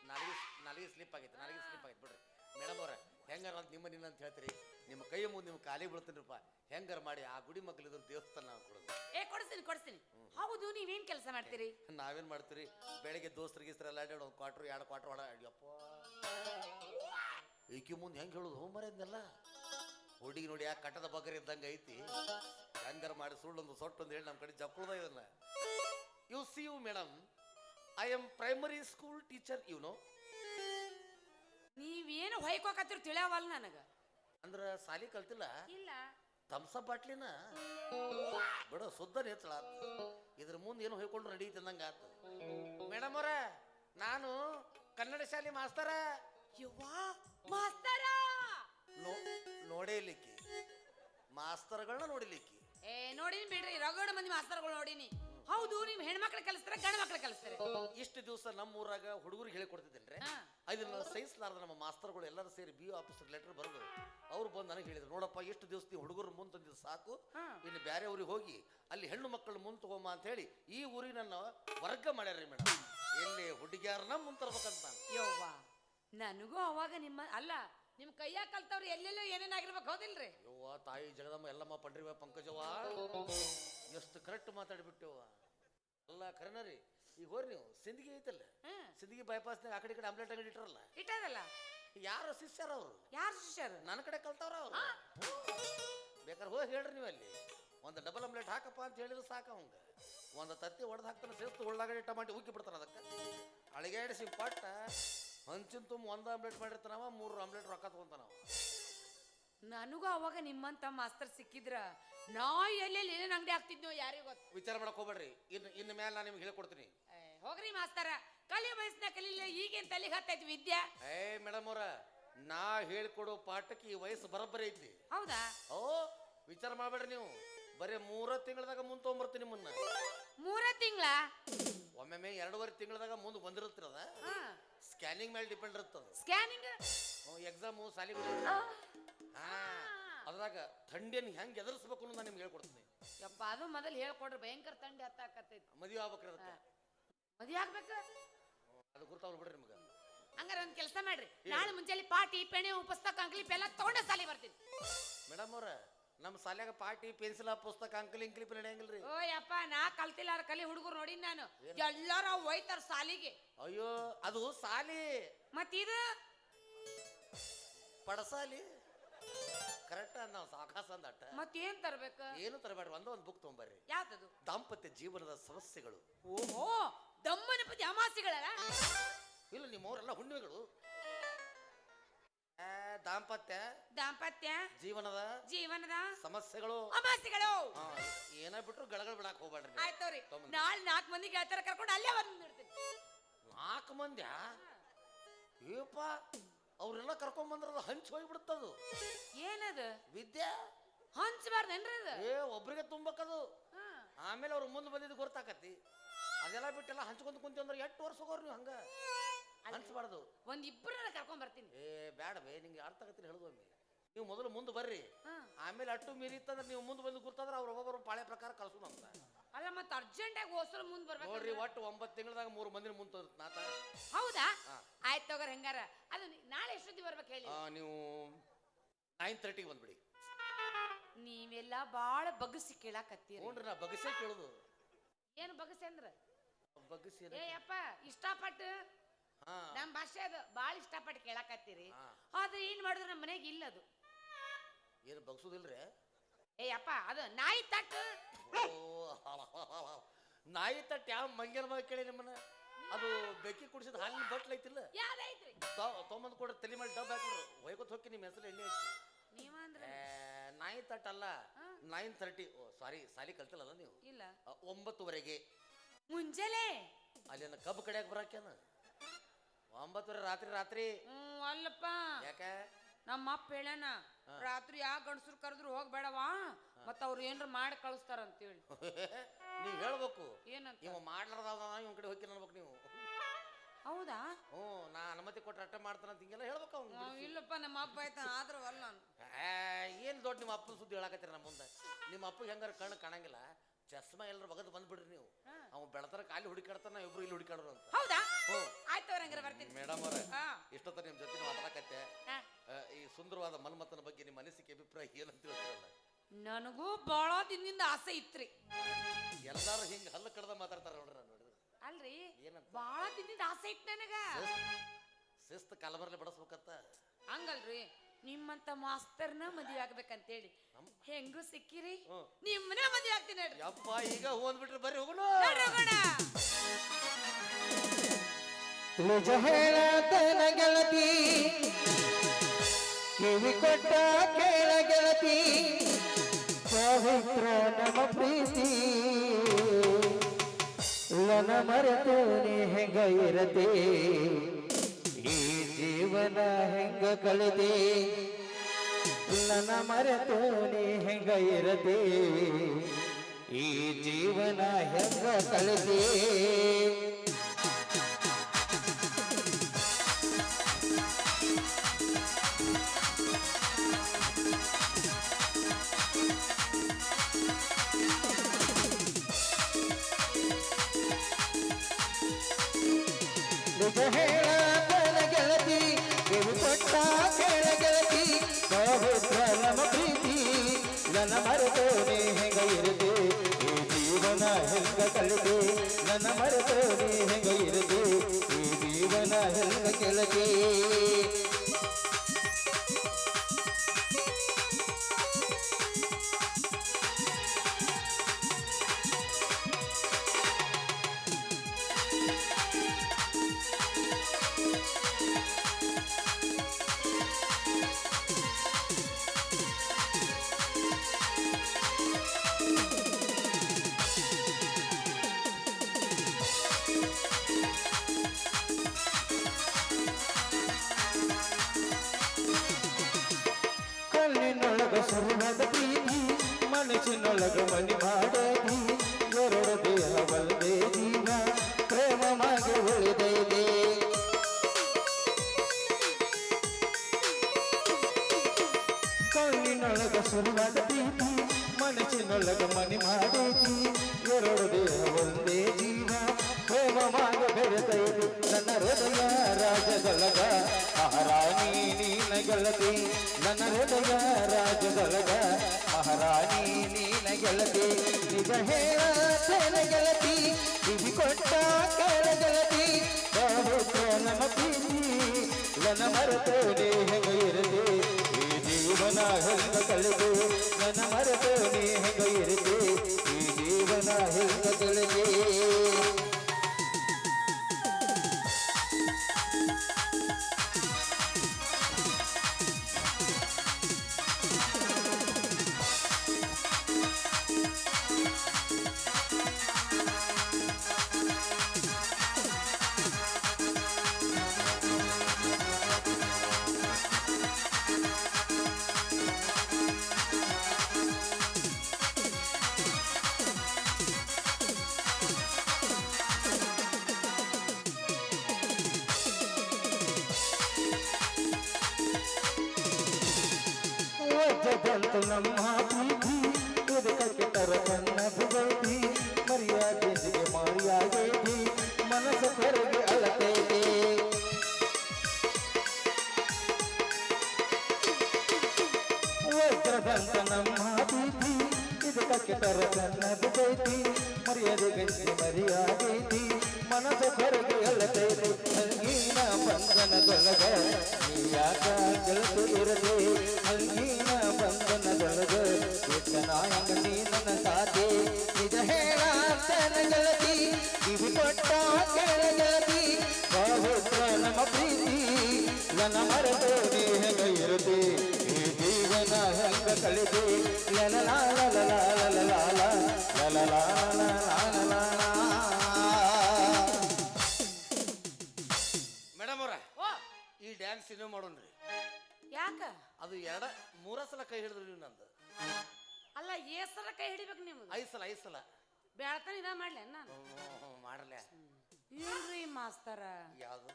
ನಾಲಿಗೆ ನಾಲಿಗೆ ಸ್ಲಿಪ್ ಆಗೈತೆ ನಾಲಿಗೆ ಸ್ಲಿಪ್ ಆಗೈತೆ. ಬಿಡ್ರಿ. ಮೇಡಮ್ ಅವ್ರ ಹೆಂಗಾರ ಅಂತ ನಿಮ್ಮ ನಿನ್ನ ಅಂತ ಹೇಳ್ತೀರಿ. ನಿಮ್ಮ ಕೈ ಮುಂದೆ ನಿಮ್ಮ ಕಾಲಿ ಬೀಳ್ತೀನಿಪ್ಪ ಹೆಂಗಾರ ಮಾಡಿ ಆ ಗುಡಿ ಮಕ್ಕಳಿದ್ರು ದೇವಸ್ಥಾನ ನಾವು ಕೊಡೋದು. ಏ ಕೊಡಿಸ್ತೀನಿ ಕೊಡಿಸ್ತೀನಿ. ಹೌದು ನೀವೇನ್ ಕೆಲಸ ಮಾಡ್ತೀರಿ? ನಾವೇನ್ ಮಾಡ್ತೀರಿ? ಬೆಳಿಗ್ಗೆ ದೋಸ್ತರಿಗೆ ಗೀಸ್ತ್ರ ಎಲ್ಲ ಒಂದು ಕ್ವಾಟ್ರು ಎರಡು ಕ್ವಾಟ್ರು ಒಳ ಅಯ್ಯಪ್ಪ ಈಕಿ ಮುಂದೆ ಹೆಂಗೆ ಹೇಳೋದು? ಹೋಮರದ್ನೆಲ್ಲ ಹುಡುಗಿ ನೋಡಿ ಆ ಕಟ್ಟದ ಬಗರ್ ಇದ್ದಂಗೆ ಐತಿ. ಹೆಂಗಾರ ಮಾಡಿ ಸುಳ್ಳೊಂದು ಸೊಟ್ಟು ಅಂತ ಹೇಳಿ ನಮ್ಮ ಕಡೆ ಚಪ್ಪಳದ ಇದನ್ನ you see you madam I am primary school teacher you know ನೀವೇನು ಹೊಯ್ಕೋಕತ್ತಿರ್ ತಿಳಿಯವಲ್ಲ ನನಗ. ಅಂದ್ರ ಸಾಲಿ ಕಲ್ತಿಲ್ಲ? ಇಲ್ಲ. ತಮ್ಸ ಬಾಟ್ಲಿನ? ಬಿಡ ಸುದ್ದ ನೇತಳ ಇದ್ರ ಮುಂದೆ ಏನು ಹೊಯ್ಕೊಂಡು ರೆಡಿ ಅಂದಂಗ ಆತು. ಮೇಡಮ್ ಅವರ ನಾನು ಕನ್ನಡ ಶಾಲೆ ಮಾಸ್ತರ. ಯವ್ವಾ ಮಾಸ್ತರ! ನೋಡೇಲಿಕ್ಕಿ. ಮಾಸ್ತರ್ಗಳನ್ನ ನೋಡಿಲಿಕ್ಕಿ. ಏ ನೋಡಿನಿ ಬಿಡ್ರಿ ರಗಡ ಮಂದಿ ಮಾಸ್ತರ್ಗಳು ನೋಡಿನಿ. ಹೌದು ನಿಮ್ಮ ಹೆಣ್ಮಕ್ಳು ಕಲಿಸ್ತಾರೆ ಗಂಡ ಮಕ್ಳು ಕಲಿಸ್ತಾರೆ? ಇಷ್ಟು ದಿವಸ ನಮ್ಮ ಊರಾಗ ಹುಡುಗರಿಗೆ ಹೇಳಿ ಕೊಡ್ತಿದ್ದೇನ್ರಿ ಹಾ. ಅದನ್ನ ಸಹಿಸಲಾರ್ದ ನಮ್ಮ ಮಾಸ್ತರ್ಗಳು ಎಲ್ಲರೂ ಸೇರಿ ಬಿ ಆಫೀಸರ್ ಲೆಟರ್ ಬರೆದು ಅವ್ರು ಬಂದು ನನಗೆ ಹೇಳಿದ್ರು ನೋಡಪ್ಪ ಎಷ್ಟು ದಿವಸ ನೀವು ಹುಡುಗರು ಮುಂದೆ ತಂದಿದ್ದು ಸಾಕು. ಇನ್ನು ಬೇರೆ ಊರಿಗೆ ಹೋಗಿ ಅಲ್ಲಿ ಹೆಣ್ಣು ಮಕ್ಕಳು ಮುಂದೆ ತಗೋಮ ಅಂತ ಹೇಳಿ ಈ ಊರಿಗೆ ನನ್ನ ವರ್ಗ ಮಾಡ್ಯಾರ್ರಿ ಮೇಡಮ್ ಎಲ್ಲಿ ಹುಡುಗಿಯಾರನ್ನ ಮುಂದೆ ತರ್ಬೇಕಂತ ಯವ್ವ. ನನಗೂ ಅವಾಗ ನಿಮ್ಮ ಅಲ್ಲ ನಿಮ್ಮ ಕೈಯ ಕಲ್ತವ್ರು ಎಲ್ಲೆಲ್ಲೋ ಏನೇನಾಗಿರ್ಬೇಕು ಹೌದಿಲ್ರಿ? ಯವ್ವ ತಾಯಿ ಜಗದಮ್ಮ ಎಲ್ಲಮ್ಮ ಪಂಡ್ರಿವ ಪಂಕಜವ್ವ. ಎಷ್ಟು ಕರೆಕ್ಟ್ ಮಾತಾಡ್ಬಿಟ್ಟೆವ್ವ. ಅಲ್ಲ ಕರೆನ ರೀ. ಈಗ ಹೋರಿ ನೀವು ಸಿಂದಗಿ ಐತಲ್ಲ? ಹ್ಮ್. ಸಿಂದಗಿ ಬೈಪಾಸ್ನಾಗ ಆ ಕಡೆ ಈ ಕಡೆ ಆಮ್ಲೆಟ್ ಅಂಗಡಿ ಇಟ್ಟರಲ್ಲ ಇಟ್ಟದಲ್ಲ? ಯಾರು ಶಿಷ್ಯರ ಅವರು? ಯಾರು ಶಿಷ್ಯರು? ನನ್ನ ಕಡೆ ಕಲ್ತವ್ರ ಅವರು. ಬೇಕಾದ್ರೆ ಹೋಗಿ ಹೇಳ್ರಿ ನೀವು ಅಲ್ಲಿ. ಒಂದು ಡಬಲ್ ಆಮ್ಲೆಟ್ ಹಾಕಪ್ಪ ಅಂತ ಹೇಳಿದ್ರೆ ಸಾಕು ಅವಂಗ. ಒಂದು ತತ್ತಿ ಒಡೆದು ಹಾಕ್ತಾನೆ ಸೇಸ್ತು ಉಳ್ಳಾಗಡ್ಡಿ ಟಮಾಟಿ ಉಕ್ಕಿ ಬಿಡ್ತಾನೆ ಅದಕ್ಕೆ. ಅಳಿಗಾಡಿಸಿ ಪಟ್ಟ ಹಂಚಿನ ತುಂಬ ಒಂದು ಆಮ್ಲೆಟ್ ಮಾಡಿರ್ತಾನವ ಮೂರು ಆಮ್ಲೆಟ್ ರೊಕ್ಕ ತಗೊಂತಾನವ. ನನಗೂ ಅವಾಗ ನಿಮ್ಮಂತ ಮಾಸ್ತರ್ ಸಿಕ್ಕಿದ್ರ ನಾ ಎಲ್ಲೆಲ್ಲಿ ಏನೇನು ಅಂಗಡಿ ಆಗ್ತಿದ್ನೋ ಯಾರಿಗೂ ಗೊತ್ತು? ವಿಚಾರ ಮಾಡಕ್ ಹೋಗ್ಬೇಡ್ರಿ. ಇನ್ನು ಇನ್ನು ಮೇಲೆ ನಾನು ನಿಮ್ಗೆ ಹೇಳ್ಕೊಡ್ತೀನಿ. ಏ, ಹೋಗ್ರಿ ಮಾಸ್ತರ. ಕಲಿ ವಯಸ್ಸಿನ ಕಲೀಲಿ ಈಗೇನ್ ತಲೆಗೆ ಹತ್ತೈತಿ ವಿದ್ಯೆ? ಏ ಮೇಡಮ್ ಅವ್ರ ನಾ ಹೇಳ್ಕೊಡು ಪಾಠಕ್ಕೆ ಈ ವಯಸ್ಸು ಬರೋಬ್ಬರಿ ಐತಿ. ಹೌದಾ? ಓ ವಿಚಾರ ಮಾಡ್ಬೇಡ್ರಿ ನೀವು. ಬರೀ ಮೂರ ತಿಂಗಳದಾಗ ಮುಂದೆ ತೊಗೊಂಬರ್ತೀನಿ ನಿಮ್ಮನ್ನ. ಮೂರ ತಿಂಗಳ? ಒಮ್ಮೊಮ್ಮೆ ಎರಡೂವರೆ ತಿಂಗಳದಾಗ ಮುಂದೆ ಬಂದಿರುತ್ತಿರದ ಸ್ಕ್ಯಾನಿಂಗ್ ಮೇಲೆ ಡಿಪೆಂಡ್ ಇರ್ತದೆ. ಸ್ಕ್ಯಾನಿಂಗ್? ಎಕ್ಸಾಮು ಸಾಲಿ ಹಾ. ಅದ್ರಾಗ ಥಂಡಿಯನ್ನು ಹೆಂಗೆ ಎದುರಿಸ್ಬೇಕು ಅನ್ನೋದು ನಾನು ನಿಮ್ಗೆ ಹೇಳ್ಕೊಡ್ತೀನಿ. ಯಪ್ಪ ಅದು ಮೊದಲು ಹೇಳ್ಕೊಡ್ರಿ ಭಯಂಕರ ತಂಡಿ ಹತ್ತಾಕತ್ತೈತಿ. ಮದುವೆ ಆಗ್ಬೇಕ್ರಿ ಅದಕ್ಕೆ. ಮದ್ವೆ ಆಗ್ಬೇಕು? ಅದು ಗುರ್ತಾವ್ ಬಿಡ್ರಿ ನಿಮ್ಗೆ. ಹಂಗಾರೆ ಒಂದು ಕೆಲಸ ಮಾಡ್ರಿ. ನಾಳೆ ಮುಂಜಾನೆ ಪಾಟಿ ಪೆಣೆ ಪುಸ್ತಕ ಅಂಕಲಿ ಎಲ್ಲ ತಗೊಂಡ ಸಾಲಿ ಬರ್ತೀನಿ. ಮೇಡಮ್ ಅವ್ರ ನಮ್ಮ ಸಾಲ್ಯಾಗ ಪಾಟಿ ಪೆನ್ಸಿಲ ಪುಸ್ತಕ ಅಂಕಲಿಂಕಲಿ ನಡೆಯಂಗಿಲ್ಲ ನಡೆಯಂಗಿಲ್ರಿ. ಓ ಯಪ್ಪ ನಾ ಕಲ್ತಿಲ್ಲಾರ ಕಲಿ ಹುಡುಗರು ನೋಡಿನ್ ನಾನು. ಎಲ್ಲಾರ ಹೋಯ್ತಾರ ಸಾಲಿಗೆ. ಅಯ್ಯೋ ಅದು ಸಾಲಿ. ಮತ್ತಿದು? ಪಡಸಾಲಿ ಕರೆಕ್ಟ್ ನಾವು ಸಾಕಾಸ ಅಂದಟ್ಟ. ಮತ್ತೇನ್ ತರ್ಬೇಕು? ಏನು ತರಬೇಡ್ರಿ ಒಂದ ಒಂದು ಬುಕ್ ತೊಗೊಂಬರ್ರಿ. ಯಾವ್ದದು? ದಾಂಪತ್ಯ ಜೀವನದ ಸಮಸ್ಯೆಗಳು. ಓಹೋ ದಮ್ಮನ ಪತಿ ಅಮಾಸಿಗಳಲ್ಲ? ಇಲ್ಲ ನಿಮ್ಮವರೆಲ್ಲ ಹುಣ್ಣಿಮೆಗಳು. ದಾಂಪತ್ಯ? ದಾಂಪತ್ಯ? ಜೀವನದ? ಜೀವನದ? ಸಮಸ್ಯೆಗಳು? ಸಮಸ್ಯೆಗಳು? ಏನೋ ಬಿಟ್ರು ಗಳಗಳ ಬಿಡಾಕ್ ಹೋಗ್ಬೇಡ್ರಿ. ಆಯ್ತವ್ರಿ ತಗೊಂಬಂದು. ನಾಳೆ ನಾಲ್ಕು ಮಂದಿ ಗೆಳತರ ಕರ್ಕೊಂಡು ಅಲ್ಲೇ ಬಂದ್ಬಿಡ್ತೀನಿ ನಾಲ್ಕು ಮಂದಿ ಏಪ ಅವ್ರೆಲ್ಲ ಕರ್ಕೊಂಡ್ ಬಂದ್ರದ ಹಂಚಿ ಹೋಗ್ಬಿಡ್ತದು. ಏನದು? ವಿದ್ಯೆ? ಹಂಚಬಾರ್ದೇನ್ರಿ ಅದು? ಏ ಒಬ್ರಿಗೆ ತುಂಬಕ್ಕದು ಹಾ. ಆಮೇಲೆ ಅವ್ರ ಮುಂದೆ ಬಂದಿದ್ದು ಗೊತ್ತಾಕತಿ ಅದೆಲ್ಲ ಬಿಟ್ಟೆಲ್ಲ ಹಂಚ್ಕೊಂಡ್ ಕುಂತಿ ಅಂದ್ರೆ ಎಷ್ಟು ವರ್ಷ ಹೋಗೋರು ನೀವು ಹಂಗ? ಹಂಚ್ಬಾರ್ದು. ಒಂದ್ ಇಬ್ಬರನ್ನ ಕರ್ಕೊಂಡ್ ಬರ್ತೀನಿ. ಏ ಬೇಡ ಬೇ ನಿಂಗೆ ಅರ್ಥ ಆಗತ್ತೀನಿ ಹೇಳುದೊಮ್ಮೆ ನೀವು ಮೊದಲು ಮುಂದೆ ಬರ್ರಿ. ಆಮೇಲೆ ಅಟ್ಟು ಮೀರಿ ಇತ್ತಂದ್ರೆ ನೀವು ಮುಂದೆ ಬಂದು ಗುರ್ತಾದ್ರೆ ಅವ್ರು ಒಬ್ಬೊಬ್ಬರು ಪಾಳೆ ಪ್ರಕಾರ ಕಳ್ಸೋದು ಅಂತ. ಅಲ್ಲ ಮತ್ತೆ ಅರ್ಜೆಂಟ್ ಆಗಿ ಹೋಸಲು ಮುಂದ್ ನೋಡ್ರಿ ಬರ್ಬೇಕು ಒಟ್ಟು ಒಂಬತ್ತು ತಿಂಗಳದಾಗ ಮೂರು ಮಂದಿನ ಮುಂದೆ ನಾತ. ಹೌದಾ. ಆಯ್ತು ತಗೋರಿ ಹೆಂಗಾರ. ಅದು ನಾಳೆ ಎಷ್ಟೊತ್ತಿ ಬರ್ಬೇಕು ಹೇಳಿ? ನೀವು ನೈನ್ ತರ್ಟಿಗೆ ಬಂದ್ಬಿಡಿ. ನೀವೆಲ್ಲ ಬಾಳ ಬಗ್ಸಿ ಕೇಳಾಕತ್ತೀರಿ. ನೋಡ್ರಿ ನಾ ಬಗಸೇ ಕೇಳುದು. ಏನು ಬಗ್ಗಿಸಿ ಅಂದ್ರ? ಏ ಅಪ್ಪ ಇಷ್ಟಪಟ್ಟು ಹಾ. ನಮ್ ಭಾಷೆ ಅದು ಬಾಳ ಇಷ್ಟಪಟ್ಟು ಕೇಳಕತ್ತೀರಿ. ಆದ್ರೆ ಏನ್ ಮಾಡಿದ್ರು ನಮ್ಮ ಮನೆಗೆ ಇಲ್ಲ ಅದು. ಏನು ಬಗ್ಸುದಿಲ್ರಿ? ಏ ಅಪ್ಪ ಅದು ನಾಯಿ ತಟ್ಟು ನಾಯಿ ತಟ್ಟ ಯಾವ ಮಂಗ್ಯನ ಮಗ ಕೇಳಿ ನಿಮ್ಮನ್ನ? ಅದು ಬೆಕ್ಕಿ ಕುಡಿಸಿದ ಹಾಲಿನ ಬಟ್ಲ ಐತಿಲ್ಲ? ಯಾವ್ದೈತ್ರಿ ಕೊಡ ಕೊಡ್ರಿ ತಲೆ ಮೇಲೆ ಡಬ್ ಹಾಕಿದ್ರು ಒಯ್ಕೊತ್ ಹೋಗಿ ನಿಮ್ಮ ಹೆಸರು ಎಣ್ಣೆ ಹಚ್ಚಿ. ಏ, ನಾಯಿ ತಟ್ಟ ಅಲ್ಲ ನೈನ್ ತರ್ಟಿ ಓ ಸಾರಿ ಸಾಲಿ ಕಲ್ತಿಲ್ಲಲ್ಲ ನೀವು? ಇಲ್ಲ. ಅ, ಒಂಬತ್ತುವರೆಗೆ. ಮುಂಜಾನೆ. ಅಲ್ಲಿನ ಕಬ್ಬು ಕಡೆಯಾಗ ಬರಾಕೇನ? ಒಂಬತ್ತುವರೆ ರಾತ್ರಿ ರಾತ್ರಿ? ಹ್ಮ್ ಅಲ್ಲಪ್ಪ. ಯಾಕ? ನಮ್ಮ ಅಪ್ಪ ಹೇಳಣ ರಾತ್ರಿ ಯಾ ಗಂಡಸರು ಕರೆದ್ರು ಹೋಗ್ಬೇಡವಾ? ಮತ್ತ ಅವ್ರು ಏನ್ರ ಮಾಡಿ ಕಳಿಸ್ತಾರ ಅಂತೇಳಿ ನೀವ್ ಹೇಳ್ಬೇಕು. ಏನಂತ? ಇವ ಮಾಡ್ಲಾರ್ದ ಇವ್ ಕಡೆ ಹೋಗಿ ಅನ್ಬೇಕು ನೀವು. ಹೌದಾ? ಹ್ಞೂ ನಾ ಅನುಮತಿ ಕೊಟ್ರೆ ಅಟ್ಟ ಮಾಡ್ತಾನ ಅಂತ ಹಿಂಗೆಲ್ಲ ಹೇಳ್ಬೇಕು ಅವ್ನು ಇಲ್ಲಪ್ಪ ನಮ್ಮ ಅಪ್ಪ ಆಯ್ತಾನ ಆದ್ರೂ ಅಲ್ಲ ನಾನು ಏನು ದೊಡ್ಡ ನಿಮ್ಮ ಅಪ್ಪನ ಸುದ್ದಿ ಹೇಳಕತ್ತೀರ ನಮ್ಮ ಮುಂದೆ? ನಿಮ್ಮ ಅಪ್ಪ ಹೆಂಗಾರ ಕಣ್ಣು ಕಾಣಂಗಿಲ್ಲ ಚಸ್ಮಾ ಎಲ್ಲರೂ ಬಗದ್ ಬಂದ್ಬಿಡ್ರಿ ನೀವು. ಅವ್ನು ಅವ ಬೆಳತರ ಕಾಲಿ ಹುಡುಕಾಡ್ತಾನ ಇಬ್ರು ಇಲ್ಲಿ ಹುಡುಕಾಡ್ರು ಅಂತ. ಹೌದಾ? ಆಯ್ತು ಅವ್ರ ಹಂಗಾರ ಬರ್ತೀನಿ. ಮೇಡಮ್ ಅವರೇ ಹಾ. ಇಷ್ಟೊತ್ತ ನಿಮ್ಮ ಜೊತೆ ಮಾತಾಡಕತ್ತೆ. ಹಾ. ಆ, ಈ ಸುಂದರವಾದ ಮನ್ಮಥನ ಬಗ್ಗೆ ನಿಮ್ಮ ಅನಿಸಿಕೆ ಅಭಿಪ್ರಾಯ ಅಂತ ಹೇಳ್ತಾರಲ್ಲ? ನನಗೂ ಬಹಳ ದಿನದಿಂದ ಆಸೆ ಇತ್ರಿ. ಎಲ್ಲಾರು ಹಿಂಗೆ ಹಲ್ಲು ಕಡ್ದ ಮಾತಾಡ್ತಾರ ನೋಡ್ರಿ ನಾನು ನೋಡಿದ್ರೆ. ಅಲ್ರಿ? ಏನಂತ? ಬಾಳ ದಿನದಿಂದ ಆಸೆ ಇತ್ತು ನನಗ. ಶಿಸ್ತು ಕಲಬರ್ಲೆ ಬಡಸ್ಬೇಕತ್ತ ಹಂಗಲ್ರಿ? ನಿಮ್ಮಂತ ಮಾಸ್ತರ್ನ ಮದುವೆ ಆಗ್ಬೇಕಂತೇಳಿ. ಹೇಳಿ ಹೆಂಗೂ ಸಿಕ್ಕಿರಿ? ಹ್ಮ್. ನಿಮ್ಮನ್ನ ಮದುವೆ ಆಗ್ತೀನಿ ನೋಡ್ರಿ ಯಪ್ಪ ಈಗ ಹೂ ಅಂದ್ಬಿಟ್ರೆ ಬರ್ರಿ ಹೋಗೋಣ. ನೋಡ್ರಿ ಹೋಗೋಣ. ನಿಜ ಹೇಳತನ ಗೆಳತಿ ಕಿವಿ ಕೊಟ್ಟ ಕೇಳ ಗೆಳತಿ ಪವಿತ್ರ ನಮ್ಮ ಪ್ರೀತಿ ಲನ ಮರೆತು ನೀ ಹೆಂಗ ಇರತಿ ಈ ಜೀವನ ಹೆಂಗ ಕಳೆದಿ ನನ್ನ ಮರೆತು ನೀ ಹೆಂಗ ಇರತಿ ಈ ಜೀವನ ಹೆಂಗ ಕಳೆದಿ ಹೆಂಗ ಸುರುವದ ಪ್ರೀತಿ ಮನಸ್ಸಿನೊಳಗ ಮನಿ ಮಹಾರಾಣಿ ನೀನ ಗೆಳತಿ ನನ್ನ ಹೃದಯ ರಾಜದೊಳಗ ಮಹಾರಾಣಿ ನೀನ ಗೆಳತಿ ನಿಜ ಹೇಳ ಗೆಳತಿ ಕಿವಿ ಕೊಟ್ಟ ಕೇಳ ಗೆಳತಿ ಬಹುತ್ರ ನಮ್ಮ ಪ್ರೀತಿ ನನ್ನ ಮರೆತೋನೆ ಹೆಂಗ ಇರದೆ ಈ ಜೀವನ ಹೆಂಗ ಕಳೆದು ನನ್ನ ಮರೆತೋನೆ ಹೆಂಗ ಇರದೆ ಈ ಜೀವನ ಹೆಂಗ ಕಳೆದೆ কলম্বা ಕಳೆದೆ ಮೇಡಮ್ ಅವ್ರ ಈ ಡ್ಯಾನ್ಸ್ ಇನ್ನೂ ಮಾಡೋಣ್ರಿ. ಯಾಕ? ಅದು ಎರಡು ಮೂರ ಸಲ ಕೈ ಹಿಡಿದ್ರು ನೀವು ನಂದು. ಅಲ್ಲ ಏಸರ ಕೈ ಹಿಡಿಬೇಕು ನಿಮ್ಗೆ? ಐದು ಸಲ ಐದು ಸಲ. ಬೆಳತನ ಇದ ಮಾಡ್ಲೆ ನಾನು? ಮಾಡಲ್ಲ ಏನ್ರಿ ಮಾಸ್ತರ. ಯಾವ್ದು?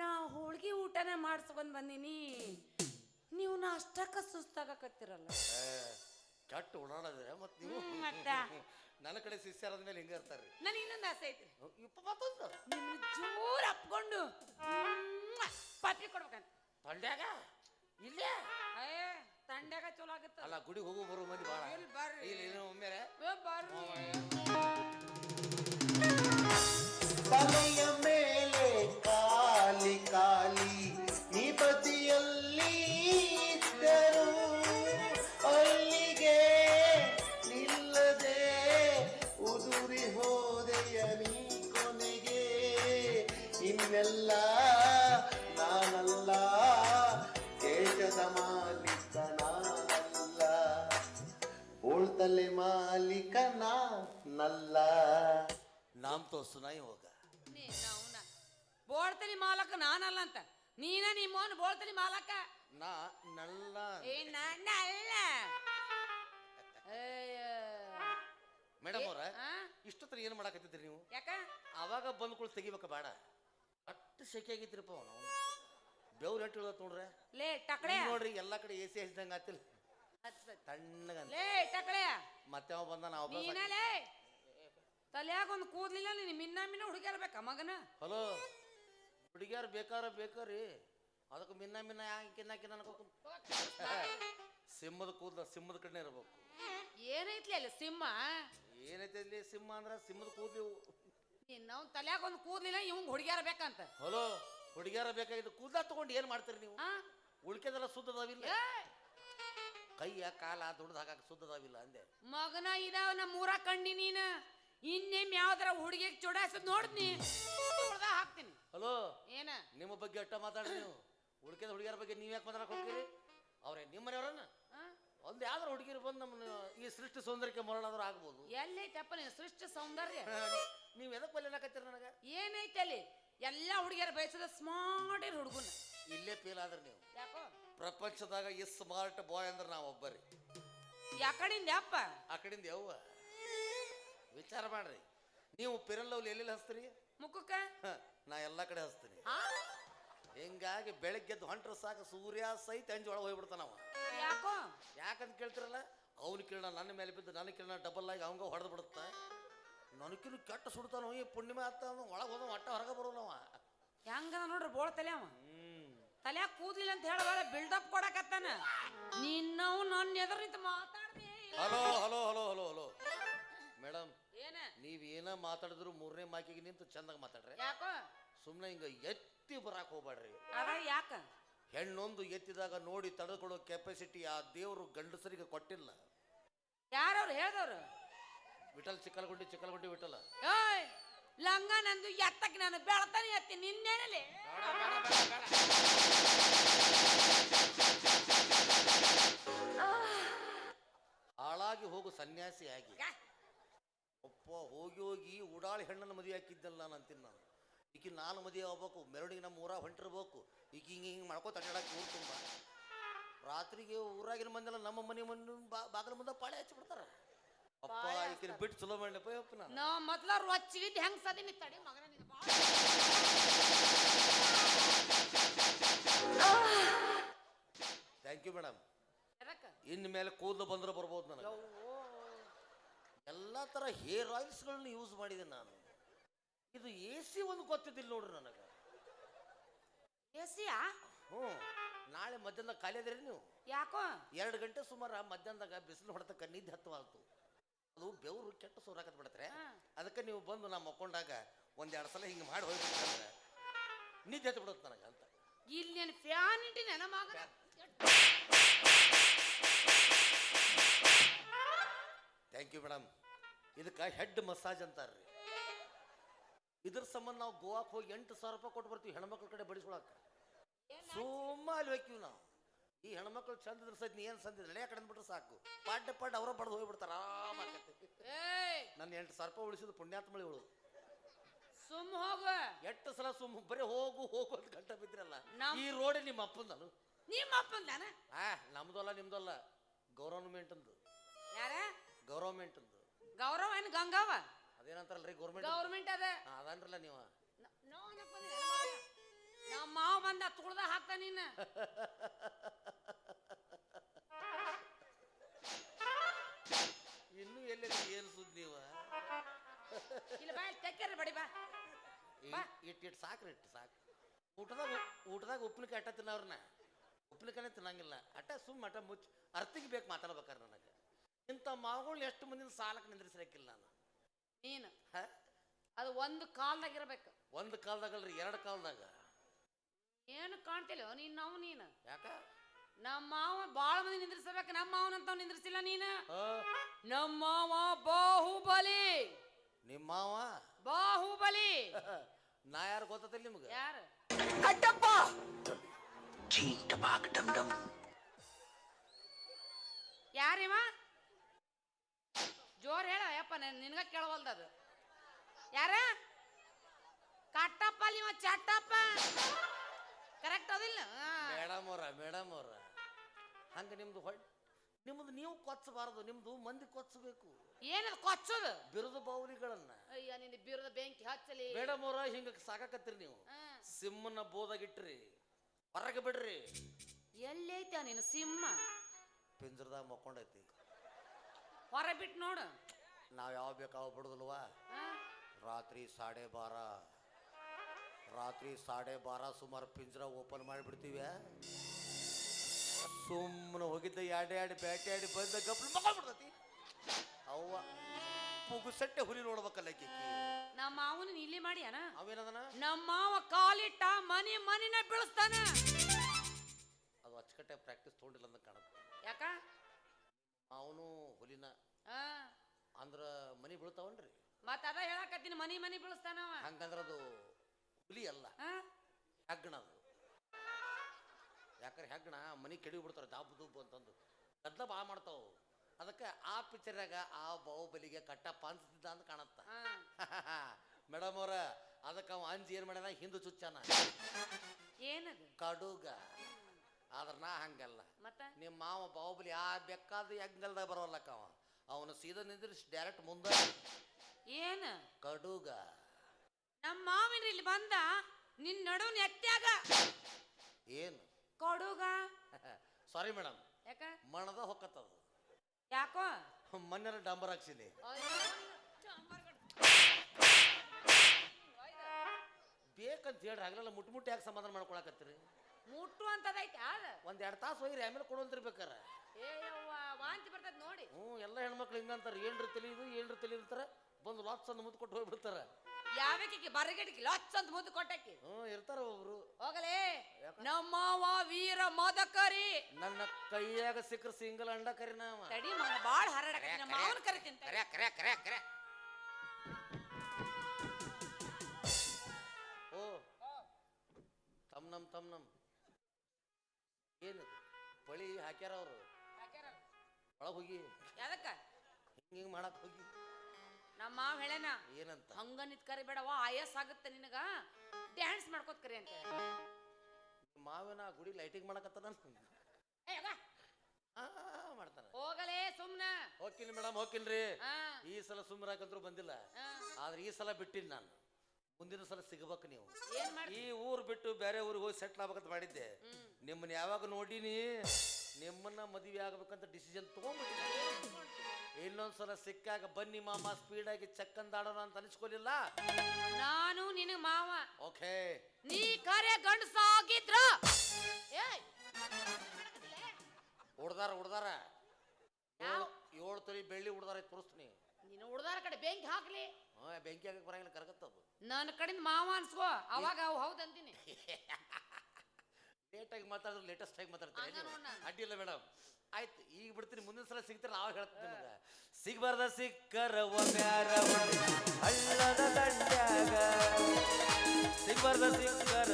ನಾ ಹೋಳ್ಗಿ ಊಟನೇ ಮಾಡ್ಸ್ಕೊಂಡ್ ಬಂದೀನಿ. ನೀವು ನಾ ಅಷ್ಟಕ್ಕ ಸುಸ್ತಾಗಕತ್ತಿರಲ್ಲ. ಕೆಟ್ಟ ಓಡಾಡೋದ್ರೆ ಮತ್ತೆ ನೀವು ಹ್ಮ್, ಮತ್ತ? ನನ್ನ ಕಡೆ ಶಿಷ್ಯರಾದ ಮೇಲೆ ಹಿಂಗೆ ಇರ್ತಾರೆ ನನಗೆ ಇನ್ನೊಂದು ಆಸೆ ಐತ್ರಿ. ಇಪ್ಪ ಮತ್ತೊಂದು ನಿಮ್ಮ ಜೋರ್ ಅಪ್ಕೊಂಡು ಪಾಪಿ ಕೊಡ್ಬೇಕಂತ. ಪಂಡ್ಯಾಗ ಇಲ್ಲೇ? ಏ ತಂಡ್ಯಾಗ ಚಲೋ ಆಗುತ್ತ. ಅಲ್ಲ ಗುಡಿ ಹೋಗು ಬರು ಮಂದಿ ಭಾಳ ಇಲ್ಲಿ ಬರ್ರಿ. ಇಲ್ಲಿ ಏನೋ ಒಮ್ಮೆರೆ. ತಲೆಯ ಮೇಲೆ ಬೋಳ್ತಲಿ ಮಾಲಕ? ನಾ ನಲ್ಲ ಏ ನನ್ನ ಅಲ್ಲ ಅಯ್ಯ. ಮೇಡಮ್ ಅವ್ರ? ಇಷ್ಟೊತ್ತರ ಏನು ಮಾಡಾಕತ್ತಿದ್ರಿ ನೀವು? ಯಾಕ? ಅವಾಗ ಬಂದ್ಕೊಳ್ ತೆಗಿಬೇಕ ಬೇಡ. ಅಷ್ಟು ಸೆಕೆ ಆಗಿದ್ರಿಪ್ಪ ನಾವು ಬೆವ್ರು ಎಟ್ಟು ಇಳ್ದತ್ ನೋಡ್ರೆ? ಲೇ ಟಕಳೆ ಈಗ ನೋಡ್ರಿ ಎಲ್ಲಾ ಕಡೆ ಎ ಸಿ ಹಚ್ಚಿದಂಗ ಆತಿಲ್ಲ ತಣ್ಣಗ ಲೇ ಟಕಳೆ ಮತ್ತೆ ಅವ ಬಂದ ನಾವು ನೀನಲೇ ತಲ್ಯಾಗ ಒಂದು ಕೂದ್ಲಿಲ್ಲ ನೀನು ಮಿನ್ನ ಮಿನ್ನ ಹುಡುಗಿಯರ್ ಬೇಕಾ ಮಗನ? ಹಲೋ. ಹುಡುಗಿಯಾರು ಬೇಕಾರ ಬೇಕ್ರಿ. ಅದಕ್ಕೆ ಮಿನ್ನ ಮಿನ್ನ ಯಾಕಿನ್ನಾಕಿ ನನಗೆ ಸಿಂಹದ ಕೂದಲ ಸಿಂಹದ ಕಡೆ ಇರಬೇಕು. ಏನೈತ್ಲಿ ಅಲ್ಲಿ ಸಿಂಹ? ಏನೈತೆ ಇಲ್ಲಿ ಸಿಂಹ ಅಂದ್ರೆ ಸಿಂಹದ ಕೂದಲು ನಾವು ತಲ್ಯಾಗ ಒಂದು ಕೂದಲಿಲ್ಲ ಇವಂಗ್ ಹುಡುಗಿಯರ್ ಬೇಕಂತ. ಹಲೋ ಹುಡುಗಿಯಾರ ಬೇಕಾಗಿದ್ದು ಕೂದಲ ತಗೊಂಡು ಏನ್ ಮಾಡ್ತೀರಿ ನೀವು? ಆ? ಉಳ್ಕೆದೆಲ್ಲ ಸುದ್ದದಾವಿಲ್ಲ ಏ, ಕೈಯ ಕಾಲ ದುಡ್ದು ಹಾಕಕ್ ಸುದ್ದದಾವಿಲ್ಲ ಅಂದೆ. ಮಗನ ಇದಾವ ನಮ್ಮ ಊರ ಕಣ್ಣಿ ನೀನ. ಇನ್ನೇಮ್ ಯಾವ್ದಾರ ಹುಡುಗಿಗೆ ಚುಡಾಸದ್ ನೋಡ್ತೀನಿ ಹಾಕ್ತೀನಿ. ಹಲೋ ಏನ? ನಿಮ್ಮ ಬಗ್ಗೆ ಅಟ್ಟ ಮಾತಾಡ್ರಿ ನೀವು. ಉಳ್ಕೆದ ಹುಡುಗಿಯರ ಬಗ್ಗೆ ನೀವ್ ಯಾಕೆ ಮಾತಾಡಕ್ ಹೋಗ್ತೀರಿ? ಅವ್ರೇ ನಿಮ್ಮ ಮನೆಯವರನ್ನ? ಒಂದ್ ಯಾವ್ದಾರ ಹುಡುಗಿರು ಬಂದು ನಮ್ಮನ್ನ ಈ ಸೃಷ್ಟಿ ಸೌಂದರ್ಯಕ್ಕೆ ಮರಳಾದ್ರೂ ಆಗ್ಬೋದು. ಎಲ್ಲೈತಪ್ಪ ನೀನು ಸೃಷ್ಟಿ ಸೌಂದರ್ಯ? ನೀವು ಎದಕ್ಕೆ ಬಲ್ಲೆನಾಕತ್ತೀರ ನನಗೆ? ಏನೈತೆ ಅಲ್ಲಿ? ಎಲ್ಲ ಹುಡುಗಿಯರ ಬಯಸದ ಸ್ಮಾರ್ಟ್ ಇರೋ ಹುಡುಗನ ಇಲ್ಲೇ ಫೇಲ್ ಆದ್ರೆ ನೀವು. ಯಾಕೋ? ಪ್ರಪಂಚದಾಗ ಈ ಸ್ಮಾರ್ಟ್ ಬಾಯ್ ಅಂದ್ರೆ ನಾವು ಒಬ್ಬರಿ. ಯಾಕಡಿಂದ ಅಪ್ಪ? ಆ ಕಡೆಯಿಂದ ಯವ್ವ? ವಿಚಾರ ಮಾಡ್ರಿ. ನೀವು ಪಿರಲ್ಲವ್ಲಿ ಎಲ್ಲೆಲ್ಲಿ ಹಚ್ತೀರಿ? ಮುಖಕ್ಕ? ನಾ ಎಲ್ಲ ಕಡೆ ಹಚ್ತೀನಿ. ಆ? ಹಿಂಗಾಗಿ ಬೆಳಗ್ಗೆದ್ದು ಹೊಂಟ್ರ ಸಾಕು ಸೂರ್ಯ ಸಹಿತ ಅಂಜಿ ಒಳಗೆ ಹೋಗ್ಬಿಡ್ತಾನವ ಯಾಕೋ? ಯಾಕಂತ ಕೇಳ್ತಿರಲ್ಲ ಅವನು ಕಿರಣ ನನ್ನ ಮೇಲೆ ಬಿದ್ದು ನನ್ನ ಕಿರಣ ಡಬಲ್ ಆಗಿ ಅವಂಗ ಹೊಡೆದು ಬಿಡುತ್ತ. ನನಕಿನ್ನು ಕೆಟ್ಟ ಸುಡ್ತಾನ ಈ ಪುಣ್ಯಮ ಆತ ಒಳಗೆ ಹೋದ ಮಟ್ಟ ಹೊರಗೆ ಬರೋನವ ಹೆಂಗದ ನೋಡ್ರಿ ಬೋಳ ತಲೆ ಅವ. ತಲ್ಯಾಗ ಕೂದ್ಲಿಲ್ಲ ಅಂತ ಹೇಳಬಾರ ಬಿಲ್ಡಪ್ ಕೊಡಕತ್ತಾನ. ನಿನ್ನವು ನನ್ನ ಎದುರು ನಿಂತು ಮಾತಾಡ್ದೆ hello hello hello hello hello. Madam ಏನ? ನೀವ್ ಏನ ಮಾತಾಡಿದ್ರು ಮೂರನೇ ಮಾಕಿಗೆ ನಿಂತು ಚಂದಾಗ ಮಾತಾಡ್ರಿ. ಯಾಕೋ? ಸುಮ್ಮನೆ ಹಿಂಗ ಎತ್ತಿ ಬರಾಕ್ ಹೋಗ್ಬೇಡ್ರಿ. ಅದ ಯಾಕ? ಹೆಣ್ಣೊಂದು ಎತ್ತಿದಾಗ ನೋಡಿ ತಡೆದುಕೊಳ್ಳೋ ಕೆಪಾಸಿಟಿ ಆ ದೇವರು ಗಂಡಸರಿಗೆ ಕೊಟ್ಟಿಲ್ಲ. ಯಾರವ್ರು ಹೇಳ್ದವ್ರು? ವಿಠಲ್ ಚಿಕ್ಕಲಗುಂಡಿ ಚಿಕ್ಕಲಗುಂಡಿ ವಿಠಲ. ಏಯ್ ಲಂಗ ನಂದು ಎತ್ತಕ್ಕೆ ನಾನು ಬೆಳತಾನೆ ಎತ್ತಿ ನಿನ್ನೇನಲ್ಲಿ. ಹಾಳಾಗಿ ಹೋಗು ಸನ್ಯಾಸಿಯಾಗಿ. ಒಪ್ಪ ಹೋಗಿ ಹೋಗಿ ಉಡಾಳಿ ಹೆಣ್ಣನ್ನು ಮದುವೆ ಹಾಕಿದ್ದಲ್ಲ ನಾನು ಅಂತೀನಿ ನಾನು. ಈಕಿ ನಾನು ಮದುವೆ ಆಗ್ಬೇಕು ಮೆರವಣಿಗೆ ನಮ್ಮ ಊರಾಗ ಹೊಂಟಿರ್ಬೇಕು. ಈಗ ಹಿಂಗೆ ಹಿಂಗೆ ಮಾಡ್ಕೋತ ಅಡ್ಡಾಡಕ್ಕೆ ಊರು ತುಂಬ. ರಾತ್ರಿಗೆ ಊರಾಗಿನ ಮಂದಿಲ್ಲ ನಮ್ಮ ಮನೆ ಮುಂದೆ ಬಾಗಿಲ ಮುಂದೆ ಪಾಳೆ ಹಚ್ಚಿ ಬಿಡ್ತಾರ. ಅಪ್ಪ ಈಕಿನ ಬಿಟ್ಟು ಚಲೋ ಮಾಡ್ಲಪ್ಪ ಅಪ್ಪ ನಾನು. ನಾ ಮೊದ್ಲ ರೊಚ್ಚಿಗಿದ್ದು ಹೆಂಗ್ ಸದಿನಿ ತಡಿ ಮಗನ ನಿನ್ನ ಥ್ಯಾಂಕ್ ಯು ಮೇಡಮ್ ಎದಕ್ಕ ಇನ್ನು ಮೇಲೆ ಕೂದಲು ಬಂದ್ರೆ ಬರ್ಬೋದು ನನಗೆ. ಎಲ್ಲ ಥರ ಹೇರ್ ಆಯಿಲ್ಸ್ಗಳನ್ನ ಯೂಸ್ ಮಾಡಿದೆ ನಾನು. ಇದು ಎ ಸಿ ಒಂದು ಗೊತ್ತಿದ್ದಿಲ್ಲ ನೋಡ್ರಿ ನನಗೆ. ಎಸಿಯಾ ಹ್ಞೂ. ನಾಳೆ ಮಧ್ಯಾಹ್ನ ಖಾಲಿ ಅದ್ರಿ ನೀವು. ಯಾಕೋ? ಎರಡು ಗಂಟೆ ಸುಮಾರು ಮಧ್ಯಾಹ್ನದಾಗ ಬಿಸಿಲು ಹೊಡೆತಕ್ಕ ನಿದ್ದೆ ಹತ್ತವಾಲ್ತು ಅದು ಬೆವರು ಕೆಟ್ಟ ಸೂರಾಕತ್ ಬಿಡತ್ರೆ. ಅದಕ್ಕೆ ನೀವು ಬಂದು ನಾ ಮಕ್ಕೊಂಡಾಗ ಒಂದೆರಡು ಸಲ ಹಿಂಗೆ ಮಾಡಿ ಹೋಗ್ಬಿಟ್ರೆ ನಿದ್ದೆ ಹತ್ತು ಬಿಡುತ್ತೆ ನನಗೆ ಅಂತ. ಇಲ್ಲಿ ನಾನು ಫ್ಯಾನ್ ಇಟ್ಟಿ ನನ್ನ ಮಗ ಥ್ಯಾಂಕ್ ಯು ಮೇಡಮ್ ಇದಕ್ಕೆ ಹೆಡ್ ಮಸಾಜ್ ಅಂತಾರ್ರಿ. ಇದ್ರ ಸಂಬಂಧ ನಾವು ಗೋವಾಕ್ ಹೋಗಿ ಎಂಟು ಸಾವಿರ ರೂಪಾಯಿ ಕೊಟ್ಟು ಬರ್ತೀವಿ ಹೆಣ್ಮಕ್ಳ ಕಡೆ ಬಡಿಸ್ಕೊಳಕ. ಸುಮ್ಮ ಅಲ್ಲಿ ಹೋಗ್ತೀವಿ ನಾವು. ಈ ಹೆಣ್ಮಕ್ಳು ಚಂದ ಇದ್ರ ಸದ್ ನೀ ಏನು ಸಂದಿದ್ರೆ ನಡೆಯ ಕಡೆ ಬಿಟ್ರೆ ಸಾಕು. ಪಾಡ್ಡೆ ಪಾಡ್ ಅವರ ಬಡ್ದು ಹೋಗ್ಬಿಡ್ತಾರ ನನ್ನ ಎಂಟು ಸಾವಿರ ರೂಪಾಯಿ ಉಳಿಸಿದ ಪುಣ್ಯಾತ್ಮಳಿಗಳು ಸುಮ್ ಹೋಗು. ಎಷ್ಟು ಸಲ ಸುಮ್ ಬರೀ ಹೋಗು ಹೋಗು ಅಂತ ಗಂಟ ಬಿದ್ರಲ್ಲ ಈ ರೋಡ್ ನಿಮ್ಮ ಅಪ್ಪನ ನಾನು. ನಿಮ್ಮ ಅಪ್ಪಂದಾನ ಆ ನಮ್ದಲ್ಲ ನಿಮ್ದಲ್ಲ. ಗೌರ್ಮೆಂಟ್ ಅಂದು ಯಾರ? ಗೌರ್ಮೆಂಟ್ ಅಂದು ಗೌರವ ಏನು ಗಂಗವ್ವ? ಅದೇನಂತಾರಲ್ರಿ ಗೌರ್ಮೆಂಟ್ ಗೌರ್ಮೆಂಟ್ ಅದ. ಅದನ್ರಲ್ಲ ನೀವು. ನಮ್ಮ ಮಾವ ಬಂದ ತುಳ್ದ ಹಾಕ್ತ ನೀನು. ಇನ್ನು ಎಲ್ಲಿ ಏನು ಸುದ್ದಿ ನೀವು? ಇಲ್ಲಿ ಬಾ ಇಲ್ಲಿ ಬಡಿ ಬಾ. ಇಟ್ ಇಟ್ಟು ಇಟ್ಟು ಸಾಕ್ರಿ ಇಟ್ಟು ಸಾಕು. ಊಟದಾಗ ಊಟದಾಗ ಉಪ್ಪಿನಕಾಯಿ ಅಟ್ಟ ತಿನ್ನವ್ರನ್ನ ಉಪ್ಪಿನಕಾಯಿ ತಿನ್ನಂಗಿಲ್ಲ. ಅಟ್ಟ ಸುಮ್ಮ ಅಟ್ಟ ಮುಚ್ಚಿ ಅರ್ತಿಗೆ ಬೇಕು ಮಾತಾಡ್ಬೇಕಾರೆ ನನಗೆ. ಇಂಥ ಮಾವುಗಳು ಎಷ್ಟು ಮಂದಿನ ಸಾಲಕ್ಕೆ ನಿಂದ್ರಿಸಿರಕ್ಕಿಲ್ಲ ನಾನು. ನೀನು. ಹ? ಅದು ಒಂದು ಕಾಲ್ದಾಗ ಇರ್ಬೇಕು. ಒಂದು ಕಾಲ್ದಾಗಲ್ರಿ ಎರಡು ಕಾಲದಾಗ. ಏನು ಕಾಣ್ತಿಲ್ಲ ನೀನ್ ನಾವು ನೀನು. ಯಾಕ? ನಮ್ಮ ಮಾವ ಬಾಳ ಮಂದಿ ನಿಂದ್ರಿಸಬೇಕು. ನಮ್ಮ ಮಾವನಂತ ನಿಂದ್ರಿಸಿಲ್ಲ ನೀನು. ನಮ್ಮ ಮಾವ ಬಾಹುಬಲಿ. ನಿಮ್ಮ ಮಾವ? ಬಾಹುಬಲಿ. ನಾ ಯಾರು ಗೊತ್ತಿಲ್ಲ ನಿಮ್ಗೆ? ಯಾರು? ಯಾರಿವ ಜೋರ್ ಹೇಳ ಯಪ್ಪ ನನ್- ನಿನಗ ಕೇಳವಲ್ದ ಅದು ಯಾರ? ಕಟ್ಟಪ್ಪ ಅಲ್ಲಿ ಇವ ಚಟ್ಟಪ್ಪ. ಕರೆಕ್ಟ್ ಅದಿಲ್ಲ. ಮೇಡಮ್ ಅವ್ರ ಮೇಡಮ್ ಅವ್ರ ಹಂಗೆ ನಿಮ್ದು ನಿಮ್ದು ನೀವು ಕೊಚ್ಚಬಾರದು ನಿಮ್ದು ಮಂದಿ ಕೊಚ್ಚಬೇಕು. ಏನದು ಕೊಚ್ಚೋದು? ಬಿರುದು ಬೌಲಿಗಳನ್ನ ಅಯ್ಯ ನಿನ್ನ ಬಿರುದು ಬೆಂಕಿ ಹಚ್ಚಲಿ. ಮೇಡಮ್ ಅವ್ರ ಹಿಂಗ ಸಾಕಾಕತ್ತೀರಿ ನೀವು. ಸಿಮ್ಮನ ಬೋದಾಗಿಟ್ರಿ. ಹೊರಗೆ ಬಿಡ್ರಿ. ಎಲ್ಲೈತ ನಿನ್ನ ಸಿಂಹ? ಪಿಂಜರದಾಗ ಮಕ್ಕೊಂಡೈತಿ. ಹೊರ ಬಿಟ್ಟು ನೋಡು. ನಾವ್ ಯಾವ ಬೇಕಾವ ಬಿಡುದಿಲ್ವಾ? ರಾತ್ರಿ ಸಾಡೆ ಬಾರ. ರಾತ್ರಿ ಸಾಡೆ ಬಾರ ಸುಮಾರು ಪಿಂಜರ ಓಪನ್ ಮಾಡಿಬಿಡ್ತೀವಿ. ಸುಮ್ಮನೆ ಹೋಗಿದ್ದ ಎರಡೇ ಎರಡು ಬೇಟೆ ಆಡಿ ಬಂದ ಗಪ್ಲು ಬಿಡ್ತತಿ. ಅವ್ವ ಪುಗುಸಟ್ಟೆ ಹುಲಿ ನೋಡ್ಬೇಕಲ್ಲ ನಮ್ಮ ಮಾವನ ಇಲ್ಲಿ ಮಾಡ್ಯಾನ? ಅವೇನದನ? ನಮ್ಮ ಮಾವ ಕಾಲಿಟ್ಟ ಮನಿ ಮನಿನ ಬೀಳಿಸ್ತಾನ. ಅಂದ್ರ ಮನಿ ಬೀಳ್ತಾವನ್ರಿ. ಮತ್ತ ಅದ ಹೇಳಕತ್ತೀನಿ ಮನಿ ಮನಿ ಬೀಳಿಸ್ತಾನವ ಹಂಗಂದ್ರ ಅದು ಹುಲಿ ಅಲ್ಲ. ಆ? ಹೆಗ್ಗಣ ಅದು. ಯಾಕಂದ್ರೆ ಹೆಗ್ಗಣ ಮನಿ ಕೆಡಿ ಬಿಡ್ತಾರೆ ದಾಬ್ ದುಬ್ಬು ಅಂತಂದು. ಗದ್ಲ ಭಾಳ ಮಾಡ್ತಾವ ಅದಕ್ಕೆ ಆ ಪಿಕ್ಚರ್ನಾಗ ಆ ಬಾಹುಬಲಿಗೆ ಕಟ್ಟಪ್ಪ ಅನ್ಸ್ತಿದ್ದ ಅಂತ ಕಾಣತ್ತ. ಆ. ಮೇಡಮ್ ಅವ್ರ ಅದಕ್ಕೆ ಅವ ಅಂಜಿ ಏನ್ ಮಾಡ್ಯಾನ? ಹಿಂದು ಚುಚ್ಚಾನ. ಏನದು? ಕಡುಗ. ಆದ್ರೆ ನಾ ಹಂಗಲ್ಲ. ಮತ್ತ? ನಿಮ್ಮ ಮಾವ ಬಾಹುಬಲಿ ಆ ಬೆಕ್ಕಾದ ಹೆಂಗಲ್ದಾಗ ಬರೋಲ್ಲಕ್ಕ ಅವ. ಅವನು ಸೀದಾ ನಿಂದ್ರಿಸಿ ಡೈರೆಕ್ಟ್ ಮುಂದೆ ಏನು? ಕಡುಗ. ನಮ್ಮ ಮಾವಿನ ಇಲ್ಲಿ ಬಂದ ನಿನ್ ನಡುವಿನ ಎತ್ತ್ಯಾಗ. ಏನು? ಕಡುಗ. ಸಾರಿ ಮೇಡಮ್ ಯಾಕ? ಮಣದ ಹೊಕ್ಕತ್ತದ. ಯಾಕೋ? ಮಣ್ಣರ ಡಾಂಬರ್ ಹಾಕ್ಸಿನಿ ಬೇಕಂತ ಹೇಳ್ರಿ ಹಗಲೆಲ್ಲ ಮುಟ್ಟು ಮುಟ್ಟಿ ಯಾಕೆ ಸಮಾಧಾನ ಮಾಡ್ಕೊಳಕತ್ತೀರಿ? ಮುಟ್ಟು ಅಂತದೈತೆ ಅದ ಒಂದ್ ಎರಡು ತಾಸು ಹೋಗಿರಿ ಆಮೇಲೆ ಕೊಡುವಂತಿರ್ಬೇಕಾರ ಏ ಯವ್ವ ವಾಂತಿ ಬರ್ತದ ನೋಡಿ ಹ್ಞೂ ಎಲ್ಲ ಹೆಣ್ಮಕ್ಳು ಹಿಂಗಂತಾರೆ ಏನ್ರಿ ತಿಳಿಯುದು ಏನ್ರಿ ತಿಳಿದಿರ್ತಾರೆ ಬಂದು ಲಾಟ್ಸ್ ಅಂದ್ ಮುದ್ದು ಕೊಟ್ಟು ಹೋಗ್ಬಿಡ್ತಾರೆ. ಯಾವಕ್ಕೆ ಬರಗಡಿಗೆ ಲಾಚ್ ಅಂತ ಮುದ್ದು ಕೊಟ್ಟಕ್ಕೆ ಹ್ಞೂ ಇರ್ತಾರ ಒಬ್ರು. ಹೋಗಲೇ. ನಮ್ಮವ ವೀರ ಮೋದಕರಿ. ನನ್ನ ಕೈಯಾಗ ಸಿಕ್ಕ ಸಿಂಗಲ್ ಅಂಡ ಕರಿ ನಾವ. ತಡಿ ಮಗ ಬಾಳ ಹರಡಕ ನಮ್ಮ ಮಾವನ ಕರಿತೀನಿ. ಕರೆ ಕರೆ ಕರೆ ಕರೆ. ಓ ತಮ್ ನಮ್ ತಮ್ ನಮ್. ಏನು ಬಳಿ ಹಾಕ್ಯಾರ ಅವರು. ಒಳಗ್ ಹೋಗಿ. ಯಾದಕ್ಕ ಹಿಂಗೆ ಹಿಂಗೆ ಮಾಡಕ್ ಹೋಗಿ. ನಮ್ಮ ಮಾವ ಹೇಳೇನ ಏನಂತ? ಹಂಗ ನಿಂತ್ ಕರಿಬೇಡವ ಆಯಾಸ ಆಗುತ್ತೆ ನಿನಗ. ಡ್ಯಾನ್ಸ್ ಮಾಡ್ಕೋತ ಕರಿ ಅಂತ. ಮಾವಿನ ಗುಡಿ ಲೈಟಿಂಗ್ ಮಾಡಕತ್ತದ. ಮಾಡ್ತಾನ. ಹೋಗಲೇ ಸುಮ್ನ. ಹೋಗಿಲ್ ಮೇಡಮ್ ಹೋಗಿಲ್ರಿ ಈ ಸಲ ಸುಮ್ಮರಾಕಂತ್ರು ಬಂದಿಲ್ಲ. ಆದ್ರೆ ಈ ಸಲ ಬಿಟ್ಟಿನಿ ನಾನು. ಮುಂದಿನ ಸಲ ಸಿಗಬೇಕು ನೀವು. ಈ ಊರ್ ಬಿಟ್ಟು ಬೇರೆ ಊರಿಗೆ ಹೋಗಿ ಸೆಟ್ಲ್ ಆಗ್ಬೇಕಂತ ಮಾಡಿದ್ದೆ. ನಿಮ್ಮನ್ನ ಯಾವಾಗ ನೋಡೀನಿ? ನಿಮ್ಮನ್ನ ಮದುವೆ ಆಗ್ಬೇಕಂತ ಡಿಸಿಷನ್ ತಗೊಂಡ್ಬಿಟ್ಟಿದ್ದೆ. ಇನ್ನೊಂದ್ಸಲ ಸಿಕ್ಕಾಗ ಬನ್ನಿ ಮಾಮ ಸ್ಪೀಡಾಗಿ ಚಕ್ಕಂದಾಡೋಣ ಅಂತ ಅನಿಸ್ಕೊಲಿಲ್ಲ? ನಾನು ನಿನ್ನ ಮಾವ. ಓಕೆ. ನೀ ಕರೆ ಗಂಡಸಾಗಿದ್ರ. ಏಯ್! ಉಡ್ದಾರ ಯಾವ- ಏಳು ತೊಲಿ ಬೆಳ್ಳಿ ಉಡ್ದಾರ ತೋರಿಸ್ತೀನಿ. ನೀನು ಹುಡ್ದಾರ ಕಡೆ ಬೆಂಕಿ ಹಾಕ್ಲಿ. ಹಾ ಬೆಂಕಿ ಹಾಕಕ್ ಬರಂಗಿಲ್ಲ ಕರಗತ್ತದು ನನ್ನ ಕಡೆಯಿಂದ ಮಾವ ಅನ್ಸ್ಕೋ. ಅವಾಗ ಅವು ಹೌದ್ ಅಂತೀನಿ. ಲೇಟಾಗಿ ಮಾತಾಡಿದ್ರೆ ಲೇಟೆಸ್ಟ್ ಆಗಿ ಮಾತಾಡ್ತೀನಿ. ಅಡ್ಡಿಲ್ಲ ಮೇಡಮ್. ಆಯ್ತು ಈಗ ಬಿಡ್ತೀನಿ ಮುಂದಿನ ಸಲ ಸಿಗ್ತಾರೆ ನಾವು ಹೇಳ್ತೀನಿ ನಿಮಗೆ. ಸಿಗಬಾರ್ದ ಸಿಕ್ಕರ ಹಳ್ಳದ ದಂಡ್ಯಾಗ. ಸಿಗಬಾರ್ದ ಸಿಕ್ಕರ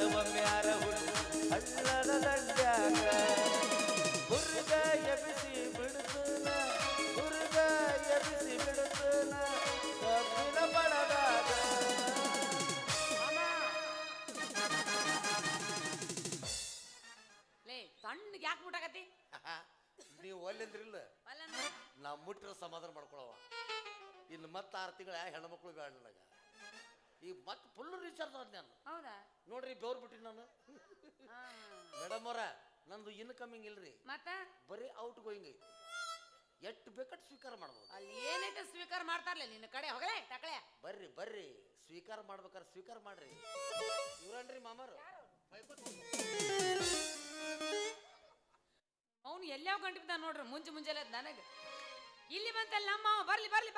ಒಲ್ಲೆಂದ್ರಿಲ್ಲ ನಾ ಮುಟ್ಟಿರೋ ಸಮಾಧಾನ ಮಾಡ್ಕೊಳವ. ಇನ್ನು ಮತ್ತೆ ಆರು ತಿಂಗಳ ಹೆಣ್ಮಕ್ಳು ಬೇಡ ನನಗೆ. ಈಗ ಮತ್ತೆ ಫುಲ್ ರೀಚಾರ್ಜ್ ಆದ್ ನಾನು. ಹೌದಾ? ನೋಡ್ರಿ ಬೆವ್ರು ಬಿಟ್ಟಿನಿ ನಾನು. ಮೇಡಮ್ ಅವರ ನಂದು ಇನ್ಕಮಿಂಗ್ ಇಲ್ರಿ. ಮತ್ತ? ಬರೀ ಔಟ್ ಗೋಯಿಂಗ್ ಐತಿ. ಎಷ್ಟು ಬೇಕಟ್ಟು ಸ್ವೀಕಾರ ಮಾಡ್ಬೋದು. ಅಲ್ಲಿ ಏನೈತೆ ಸ್ವೀಕಾರ ಮಾಡ್ತಾರಲ್ಲ ನಿನ್ನ ಕಡೆ? ಹೋಗಲೇ ತಕಳೆ ಬರ್ರಿ ಬರ್ರಿ. ಸ್ವೀಕಾರ ಮಾಡ್ಬೇಕಾದ್ರೆ ಸ್ವೀಕಾರ ಮಾಡ್ರಿ. ಇವ್ರನ್ರಿ ಮಾಮಾರು? ಅವ್ನು ಎಲ್ಲೋ ಗಂಟು ಬಿದ್ದ ನೋಡ್ರಿ? ಮುಂಜೆ ಮುಂಜಾನೆ ನನಗೆ. ಇಲ್ಲಿ ಬಂತಲ್ಲ ನಮ್ಮ ಬರ್ಲಿ ಬರ್ಲಿ.